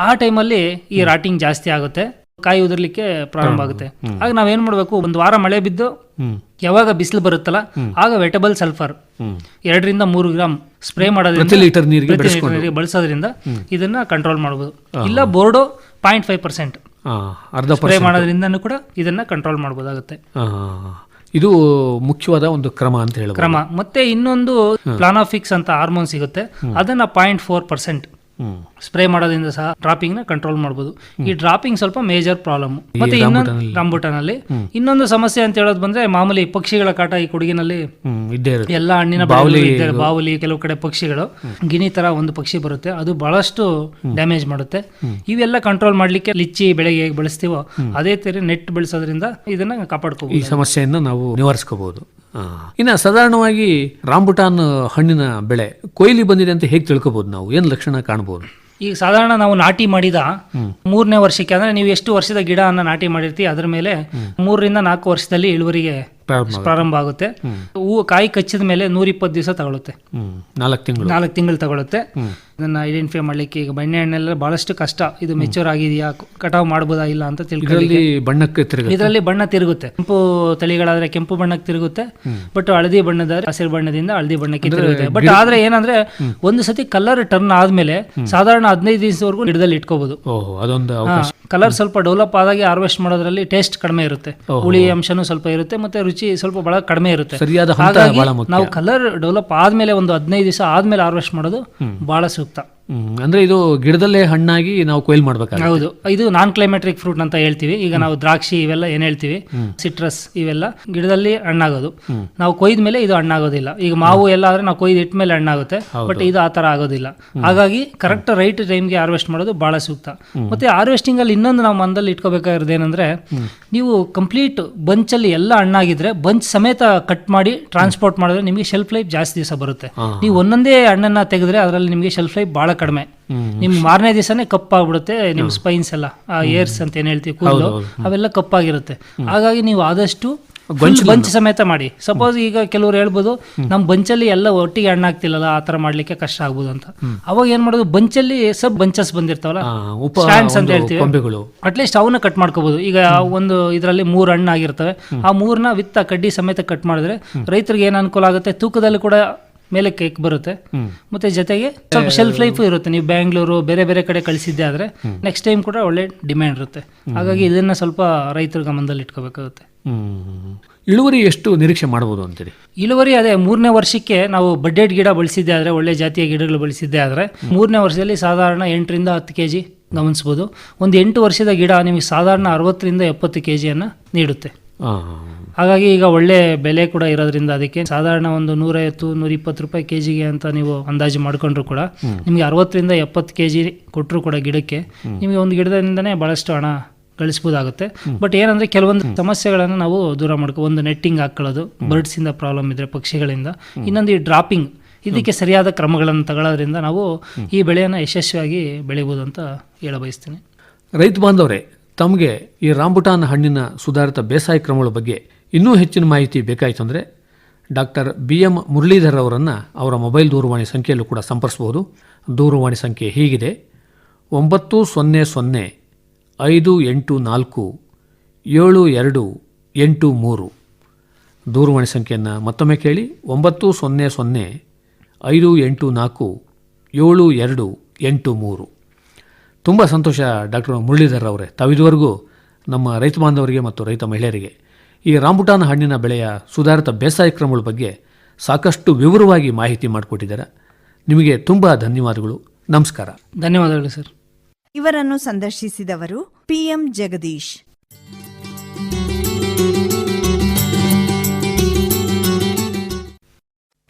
ಆ ಟೈಮಲ್ಲಿ ಈ ರಾಟಿಂಗ್ ಜಾಸ್ತಿ ಆಗುತ್ತೆ. ಕಾಯಿ ಉದರ್ಲಿಕ್ಕೆ ಪ್ರಾರಂಭ ಆಗುತ್ತೆ. ಆಗ ನಾವೇನ್ ಮಾಡ್ಬೇಕು ಒಂದು ವಾರ ಮಳೆ ಬಿದ್ದು ಯಾವಾಗ ಬಿಸಿಲು ಬರುತ್ತಲ್ಲ ಆಗ ವೆಟಬಲ್ ಸಲ್ಫರ್ ಎರಡರಿಂದ ಮೂರು ಗ್ರಾಮ್ ಸ್ಪ್ರೇ ಮಾಡೋದ್ರಿಂದ ಲೀಟರ್ ನೀರಿಗೆ ಬಳಸೋದ್ರಿಂದ ಇದನ್ನ ಕಂಟ್ರೋಲ್ ಮಾಡಬಹುದು ಇಲ್ಲ ಬೋರ್ಡೋ ಪಾಯಿಂಟ್ ಫೈವ್ ಪರ್ಸೆಂಟ್ ಅರ್ಧ ಸ್ಪ್ರೇ ಮಾಡೋದ್ರಿಂದನೂ ಕೂಡ ಇದನ್ನು ಕಂಟ್ರೋಲ್ ಮಾಡಬಹುದಾಗುತ್ತೆ ಆ, ಇದು ಮುಖ್ಯವಾದ ಒಂದು ಕ್ರಮ ಅಂತ ಹೇಳಿ ಕ್ರಮ. ಮತ್ತೆ ಇನ್ನೊಂದು ಪ್ಲಾನಾಫಿಕ್ಸ್ ಅಂತ ಹಾರ್ಮೋನ್ ಸಿಗುತ್ತೆ. ಅದನ್ನ ಪಾಯಿಂಟ್ ಫೋರ್ ಪರ್ಸೆಂಟ್ ಸ್ಪ್ರೇ ಮಾಡೋದ್ರಿಂದ ಸಹ ಡ್ರಾಪಿಂಗ್ನ ಕಂಟ್ರೋಲ್ ಮಾಡಬಹುದು ಈ ಡ್ರಾಪಿಂಗ್ ಸ್ವಲ್ಪ ಮೇಜರ್ ಪ್ರಾಬ್ಲಮ್ ಮತ್ತೆ ಇನ್ನೊಂದು ರಾಂಬುಟಾನಲ್ಲಿ? ಇನ್ನೊಂದು ಸಮಸ್ಯೆ ಅಂತ ಹೇಳೋದು ಬಂದ್ರೆ ಮಾಮೂಲಿ ಪಕ್ಷಿಗಳ ಕಾಟ ಈ ಕೊಡಗಿನಲ್ಲಿ ಎಲ್ಲ ಹಣ್ಣಿನ ಬಾವಲಿ ಬಾವುಲಿ ಕೆಲವು ಕಡೆ ಪಕ್ಷಿಗಳು. ಗಿನಿ ತರ ಒಂದು ಪಕ್ಷಿ ಬರುತ್ತೆ. ಅದು ಬಹಳಷ್ಟು ಡ್ಯಾಮೇಜ್ ಮಾಡುತ್ತೆ. ಇವೆಲ್ಲ ಕಂಟ್ರೋಲ್ ಮಾಡ್ಲಿಕ್ಕೆ ಲಿಚ್ಚಿ ಬೆಳೆಗೆ ಹೇಗೆ ಬಳಸ್ತೀವೋ ಅದೇ ತರ ನೆಟ್ ಬೆಳೆಸೋದ್ರಿಂದ ಇದನ್ನ ಈ ಕಾಪಾಡ್ಕೋಬಹುದು ಸಮಸ್ಯೆಯನ್ನು ನಾವು ನಿವಾರಿಸ್ಕೋಬಹುದು ಇನ್ನು ಸಾಧಾರಣವಾಗಿ ರಾಂಬುಟಾನ್ ಹಣ್ಣಿನ ಬೆಳೆ ಕೊಯ್ಲಿ ಬಂದಿದೆ ಅಂತ ಹೇಗೆ ತಿಳ್ಕೊಬಹುದು ನಾವು? ಏನು ಲಕ್ಷಣ ಕಾಣಬಹುದು ಈಗ ಸಾಧಾರಣ ನಾವು ನಾಟಿ ಮಾಡಿದ ಮೂರನೇ ವರ್ಷಕ್ಕೆ ಅಂದ್ರೆ ನೀವು ಎಷ್ಟು ವರ್ಷದ ಗಿಡ ಅನ್ನ ನಾಟಿ ಮಾಡಿರ್ತೀವಿ ಅದ್ರ ಮೇಲೆ ಮೂರರಿಂದ ನಾಲ್ಕು ವರ್ಷದಲ್ಲಿ ಇಳುವರಿಗೆ ಪ್ರಾರಂಭ ಆಗುತ್ತೆ. ಹೂವು ಕಾಯಿ ಕಚ್ಚಿದ ಮೇಲೆ ನೂರ ಇಪ್ಪತ್ತು ದಿವಸ ತಗೊಳುತ್ತೆ. ನಾಲ್ಕು ತಿಂಗಳು. ನಾಲ್ಕು ತಿಂಗಳು ತಗೊಳುತ್ತೆ. ಇದನ್ನ ಐಡೆಂಟಿಫೈ ಮಾಡ್ಲಿಕ್ಕೆ ಈಗ ಬೆಣ್ಣೆ ಹಣ್ಣೆಲ್ಲ ಬಹಳಷ್ಟು ಕಷ್ಟ. ಇದು ಮೆಚೂರ್ ಆಗಿದೆಯಾ? ಕಟಾವ್ ಮಾಡ್ಬೋದಾ ಇಲ್ಲ ಅಂತ ತಿಳ್ಕೊಳ್ಳಿ ಇದರಲ್ಲಿ ಬಣ್ಣಕ್ಕೆ ತಿರುಗುತ್ತೆ? ಇದರಲ್ಲಿ ಬಣ್ಣ ತಿರುಗುತ್ತೆ. ಕೆಂಪು ತಳಿಗಳಾದ್ರೆ ಕೆಂಪು ಬಣ್ಣಕ್ಕೆ ತಿರುಗುತ್ತೆ. ಬಟ್ ಹಳದಿ ಬಣ್ಣದಾದ್ರೆ ಹಸಿರು ಬಣ್ಣದಿಂದ ಹಳದಿ ಬಣ್ಣಕ್ಕೆ ತಿರುಗುತ್ತೆ. ಬಟ್ ಆದ್ರೆ ಏನಂದ್ರೆ ಒಂದು ಸತಿ ಕಲರ್ ಟರ್ನ್ ಆದ್ಮೇಲೆ ಸಾಧಾರಣ ಹದಿನೈದು ದಿವಸವರೆಗೂ ಗಿಡದಲ್ಲಿ ಇಟ್ಕೋಬಹುದು ಕಲರ್ ಸ್ವಲ್ಪ ಡೆವಲಪ್ ಆದಾಗೆ ಹಾರ್ವೆಸ್ಟ್ ಮಾಡೋದ್ರಲ್ಲಿ ಟೇಸ್ಟ್ ಕಡಿಮೆ ಇರುತ್ತೆ. ಹುಳಿ ಅಂಶನೂ ಸ್ವಲ್ಪ ಇರುತ್ತೆ ಮತ್ತೆ ರುಚಿ ಸ್ವಲ್ಪ ಬಹಳ ಕಡಿಮೆ ಇರುತ್ತೆ. ಹಾಗಾಗಿ ನಾವು ಕಲರ್ ಡೆವಲಪ್ ಆದ್ಮೇಲೆ ಒಂದು ಹದಿನೈದು ದಿವಸ ಆದ್ಮೇಲೆ ಹಾರ್ವೆಸ್ಟ್ ಮಾಡೋದು ಬಹಳ ಸೂಕ್ತ ಹ್ಮ್ ಅಂದ್ರೆ ಇದು ಗಿಡದಲ್ಲೇ ಹಣ್ಣಾಗಿ ನಾವು ಕೊಯ್ಲು ಮಾಡ್ಬೇಕು ಹೌದು. ಇದು ನಾನ್ ಕ್ಲೈಮೆಟ್ರಿಕ್ ಫ್ರೂಟ್ ಅಂತ ಹೇಳ್ತೀವಿ. ಈಗ ನಾವು ದ್ರಾಕ್ಷಿ ಇವೆಲ್ಲ ಏನ್ ಹೇಳ್ತೀವಿ? ಸಿಟ್ರಸ್ ಇವೆಲ್ಲ ಗಿಡದಲ್ಲಿ ಹಣ್ಣಾಗೋದು. ನಾವು ಕೊಯ್ದ ಮೇಲೆ ಇದು ಹಣ್ಣಾಗೋದಿಲ್ಲ. ಈಗ ಮಾವು ಎಲ್ಲ ಆದ್ರೆ ನಾವು ಕೊಯ್ದು ಇಟ್ಟ ಮೇಲೆ ಹಣ್ಣಾಗುತ್ತೆ ಬಟ್ ಇದು ಆ ತರ ಆಗೋದಿಲ್ಲ. ಹಾಗಾಗಿ ಕರೆಕ್ಟ್ ರೈಟ್ ಟೈಮ್ಗೆ ಹಾರ್ವೆಸ್ಟ್ ಮಾಡೋದು ಬಹಳ ಸೂಕ್ತ. ಮತ್ತೆ ಹಾರ್ವೆಸ್ಟಿಂಗ್ ಅಲ್ಲಿ ಇನ್ನೊಂದು ನಾವು ಮನದಲ್ಲಿ ಇಟ್ಕೋಬೇಕಾಗಿರೋದು ಏನಂದ್ರೆ ನೀವು ಕಂಪ್ಲೀಟ್ ಬಂಚ್ ಅಲ್ಲಿ ಎಲ್ಲ ಹಣ್ಣಾಗಿದ್ರೆ ಬಂಚ್ ಸಮೇತ ಕಟ್ ಮಾಡಿ ಟ್ರಾನ್ಸ್ಪೋರ್ಟ್ ಮಾಡಿದ್ರೆ ನಿಮಗೆ ಶೆಲ್ಫ್ ಲೈಫ್ ಜಾಸ್ತಿ ದಿವಸ ಬರುತ್ತೆ. ನೀವು ಒಂದೊಂದೇ ಹಣ್ಣನ್ನ ತೆಗೆದ್ರೆ ಅದರಲ್ಲಿ ನಿಮಗೆ ಶೆಲ್ಫ್ ಲೈಫ್ ಬಹಳ ಕಡಿಮೆ. ನಿಮ್ ಮಾರನೇ ದಿವಸನೇ ಕಪ್ಪಾಗ್ಬಿಡುತ್ತೆ ನಿಮ್ ಸ್ಪೈನ್ಸ್ ಎಲ್ಲ ಆ ಏರ್ಸ್ ಅಂತ ಏನು ಹೇಳ್ತೀವಿ ಕೂದಲು ಅವೆಲ್ಲ ಕಪ್ಪಾಗಿರುತ್ತೆ. ಹಾಗಾಗಿ ನೀವು ಆದಷ್ಟು ಬಂಚ್ ಸಮೇತ ಮಾಡಿ. ಸಪೋಸ್ ಈಗ ಕೆಲವ್ರು ಹೇಳ್ಬೋದು ನಮ್ ಬಂಚಲ್ಲಿ ಎಲ್ಲ ಒಟ್ಟಿಗೆ ಹಣ್ಣಾಗ್ತಿಲ್ಲಲ್ಲ ಆ ತರ ಮಾಡ್ಲಿಕ್ಕೆ ಕಷ್ಟ ಆಗ್ಬೋದು ಅಂತ. ಅವಾಗ ಏನ್ ಮಾಡೋದು ಬಂಚಲ್ಲಿ ಸಬ್ ಬಂಚಸ್ ಬಂದಿರ್ತಾವಲ್ಲ ಸ್ಟ್ಯಾಂಡ್ಸ್ ಅಂತ ಹೇಳ್ತೀವಿ. ಅಟ್ಲೀಸ್ಟ್ ಅವನ್ನ ಕಟ್ ಮಾಡ್ಕೋಬಹುದು ಈಗ ಒಂದು ಇದರಲ್ಲಿ ಮೂರು ಹಣ್ಣು ಆಗಿರ್ತವೆ ಆ ಮೂರನ್ನ ವಿತ್ತ ಕಡ್ಡಿ ಸಮೇತ ಕಟ್ ಮಾಡಿದ್ರೆ ರೈತರಿಗೆ ಏನು ಅನುಕೂಲ ಆಗುತ್ತೆ? ತೂಕದಲ್ಲಿ ಕೂಡ ಮೇಲೆ ಕೇಕ್ ಬರುತ್ತೆ. ಮತ್ತೆ ಜೊತೆಗೆ ಸ್ವಲ್ಪ ಶೆಲ್ಫ್ ಲೈಫ್ ಇರುತ್ತೆ. ನೀವು ಬ್ಯಾಂಗ್ಳೂರು ಬೇರೆ ಬೇರೆ ಕಡೆ ಕಳಿಸಿದ್ದೆ ಆದ್ರೆ ನೆಕ್ಸ್ಟ್ ಟೈಮ್ ಕೂಡ ಒಳ್ಳೆ ಡಿಮ್ಯಾಂಡ್ ಇರುತ್ತೆ. ಹಾಗಾಗಿ ಇದನ್ನ ಸ್ವಲ್ಪ ರೈತರ ಗಮನದಲ್ಲಿ ಇಟ್ಕೋಬೇಕಾಗುತ್ತೆ. ಇಳುವರಿ ಎಷ್ಟು ನಿರೀಕ್ಷೆ ಮಾಡಬಹುದು ಅಂತೀರಿ? ಇಳುವರಿ ಅದೇ ಮೂರನೇ ವರ್ಷಕ್ಕೆ ನಾವು ಬಡ್ಡೆಡ್ ಗಿಡ ಬಳಸಿದ್ದೆ ಆದ್ರೆ ಒಳ್ಳೆ ಜಾತಿಯ ಗಿಡಗಳು ಬಳಸಿದ್ದೆ ಆದ್ರೆ ಮೂರನೇ ವರ್ಷದಲ್ಲಿ ಸಾಧಾರಣ ಎಂಟರಿಂದ ಹತ್ತು ಕೆ ಜಿ ಗಮನಿಸ್ಬೋದು. ಒಂದು ಎಂಟು ವರ್ಷದ ಗಿಡ ನಿಮಗೆ ಸಾಧಾರಣ ಅರವತ್ತರಿಂದ ಎಪ್ಪತ್ತು ಕೆ ಜಿಯನ್ನು ನೀಡುತ್ತೆ. ಹಾಗಾಗಿ ಈಗ ಒಳ್ಳೆ ಬೆಲೆ ಕೂಡ ಇರೋದ್ರಿಂದ ಅದಕ್ಕೆ ಸಾಧಾರಣ ಒಂದು ನೂರೈವತ್ತು ನೂರ ಇಪ್ಪತ್ತು ರೂಪಾಯಿ ಕೆ ಜಿಗೆ ಅಂತ ನೀವು ಅಂದಾಜು ಮಾಡ್ಕೊಂಡ್ರು ಕೂಡ ನಿಮಗೆ ಅರವತ್ತರಿಂದ ಎಪ್ಪತ್ತು ಕೆ ಜಿ ಕೊಟ್ಟರು ಕೂಡ ಗಿಡಕ್ಕೆ ನಿಮಗೆ ಒಂದು ಗಿಡದಿಂದನೇ ಭಾಳಷ್ಟು ಹಣ ಗಳಿಸ್ಬೋದಾಗುತ್ತೆ. ಬಟ್ ಏನಂದ್ರೆ ಕೆಲವೊಂದು ಸಮಸ್ಯೆಗಳನ್ನು ನಾವು ದೂರ ಮಾಡ್ಕೊ ಒಂದು ನೆಟ್ಟಿಂಗ್ ಹಾಕೊಳ್ಳೋದು ಬರ್ಡ್ಸ್ ಇಂದ ಪ್ರಾಬ್ಲಮ್ ಇದ್ರೆ ಪಕ್ಷಿಗಳಿಂದ. ಇನ್ನೊಂದು ಈ ಡ್ರಾಪಿಂಗ್ ಇದಕ್ಕೆ ಸರಿಯಾದ ಕ್ರಮಗಳನ್ನು ತಗೊಳ್ಳೋದ್ರಿಂದ ನಾವು ಈ ಬೆಳೆಯನ್ನು ಯಶಸ್ವಿಯಾಗಿ ಬೆಳಿಬೋದು ಅಂತ ಹೇಳ ಬಯಸ್ತೀನಿ ರೈತ ಬಾಂಧವರೇ ತಮಗೆ ಈ ರಾಂಬುಟಾನ್ ಹಣ್ಣಿನ ಸುಧಾರಿತ ಬೇಸಾಯ ಕ್ರಮಗಳ ಬಗ್ಗೆ ಇನ್ನೂ ಹೆಚ್ಚಿನ ಮಾಹಿತಿ ಬೇಕಾಯಿತು ಅಂದರೆ ಡಾಕ್ಟರ್ ಬಿ ಎಂ ಮುರಳೀಧರ್ ಅವರನ್ನು ಅವರ ಮೊಬೈಲ್ ದೂರವಾಣಿ ಸಂಖ್ಯೆಯಲ್ಲೂ ಕೂಡ ಸಂಪರ್ಸ್ಬೋದು. ದೂರವಾಣಿ ಸಂಖ್ಯೆ ಹೀಗಿದೆ. ಒಂಬತ್ತು ಸೊನ್ನೆ ಸೊನ್ನೆ ಐದು ಎಂಟು ನಾಲ್ಕು ಏಳು ಎರಡು ಎಂಟು ಮೂರು. ದೂರವಾಣಿ ಸಂಖ್ಯೆಯನ್ನು ಮತ್ತೊಮ್ಮೆ ಕೇಳಿ. ಒಂಬತ್ತು ಸೊನ್ನೆ ಸೊನ್ನೆ ಐದು ಎಂಟು ನಾಲ್ಕು ಏಳು ಎರಡು ಎಂಟು ಮೂರು. ತುಂಬ ಸಂತೋಷ ಡಾಕ್ಟರ್ ಮುರಳೀಧರ್ ಅವರೇ. ತಾವಿದುವರೆಗೂ ನಮ್ಮ ರೈತ ಬಾಂಧವರಿಗೆ ಮತ್ತು ರೈತ ಮಹಿಳೆಯರಿಗೆ ಈ ರಾಂಬುಟಾನ್ ಹಣ್ಣಿನ ಬೆಳೆಯ ಸುಧಾರಿತ ಬೇಸಾಯ ಕ್ರಮಗಳ ಬಗ್ಗೆ ಸಾಕಷ್ಟು ವಿವರವಾಗಿ ಮಾಹಿತಿ ಮಾಡಿಕೊಟ್ಟಿದ್ದಾರೆ. ನಿಮಗೆ ತುಂಬ ಧನ್ಯವಾದಗಳು. ನಮಸ್ಕಾರ. ಧನ್ಯವಾದಗಳು ಸರ್. ಇವರನ್ನು ಸಂದರ್ಶಿಸಿದವರು ಪಿಎಂ ಜಗದೀಶ್.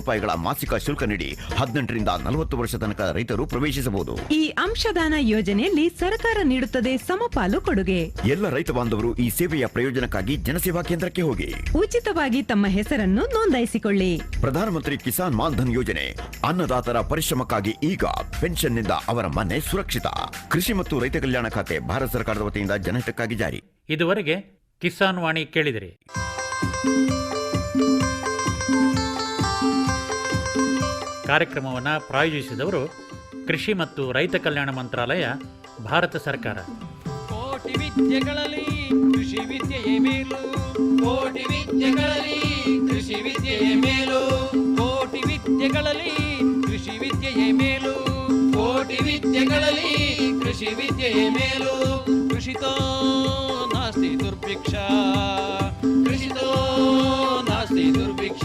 ರೂಪಾಯಿಗಳ ಮಾಸಿಕ ಶುಲ್ಕ ನೀಡಿ ಹದಿನೆಂಟರಿಂದ ನಲವತ್ತು ವರ್ಷ ತನಕ ರೈತರು ಪ್ರವೇಶಿಸಬಹುದು. ಈ ಅಂಶದಾನ ಯೋಜನೆಯಲ್ಲಿ ಸರ್ಕಾರ ನೀಡುತ್ತದೆ ಸಮಪಾಲು ಕೊಡುಗೆ. ಎಲ್ಲ ರೈತ ಬಾಂಧವರು ಈ ಸೇವೆಯ ಪ್ರಯೋಜನಕ್ಕಾಗಿ ಜನಸೇವಾ ಕೇಂದ್ರಕ್ಕೆ ಹೋಗಿ. ಉಚಿತವಾಗಿ ತಮ್ಮ ಹೆಸರನ್ನು ನೋಂದಾಯಿಸಿಕೊಳ್ಳಿ. ಪ್ರಧಾನಮಂತ್ರಿ ಕಿಸಾನ್ ಮಾನ್ಧನ್ ಯೋಜನೆ ಅನ್ನದಾತರ ಪರಿಶ್ರಮಕ್ಕಾಗಿ ಈಗ ಪೆನ್ಷನ್ನಿಂದ ಅವರ ಮನೆ ಸುರಕ್ಷಿತ. ಕೃಷಿ ಮತ್ತು ರೈತ ಕಲ್ಯಾಣ ಖಾತೆ ಭಾರತ ಸರ್ಕಾರದ ವತಿಯಿಂದ ಜನಹಿತಕ್ಕಾಗಿ ಜಾರಿ. ಇದುವರೆಗೆ ಕಿಸಾನ್ ವಾಣಿ ಕೇಳಿದಿರಿ. ಕಾರ್ಯಕ್ರಮವನ್ನು ಪ್ರಾಯೋಜಿಸಿದವರು ಕೃಷಿ ಮತ್ತು ರೈತ ಕಲ್ಯಾಣ ಮಂತ್ರಾಲಯ, ಭಾರತ ಸರ್ಕಾರ. ಕೋಟಿ ವಿದ್ಯೆಗಳಲ್ಲಿ ಕೃಷಿ ವಿದ್ಯೆಯೇ ಮೇಲು. ಕೋಟಿ ವಿದ್ಯೆಗಳಲ್ಲಿ ಕೃಷಿ ವಿದ್ಯೆಯೇ ಮೇಲು. ಕೋಟಿ ವಿದ್ಯೆಗಳಲ್ಲಿ ಕೃಷಿ ವಿದ್ಯೆಯೇ ಮೇಲು. ಕೋಟಿ ವಿದ್ಯೆಗಳಲ್ಲಿ ಕೃಷಿ ವಿದ್ಯೆಯೇ ಮೇಲು. ಕೃಷಿತೋ ನಾಸ್ತಿ ದುರ್ಭಿಕ್ಷ. ಕೃಷಿತೋ ನಾಸ್ತಿ ದುರ್ಭಿಕ್ಷ.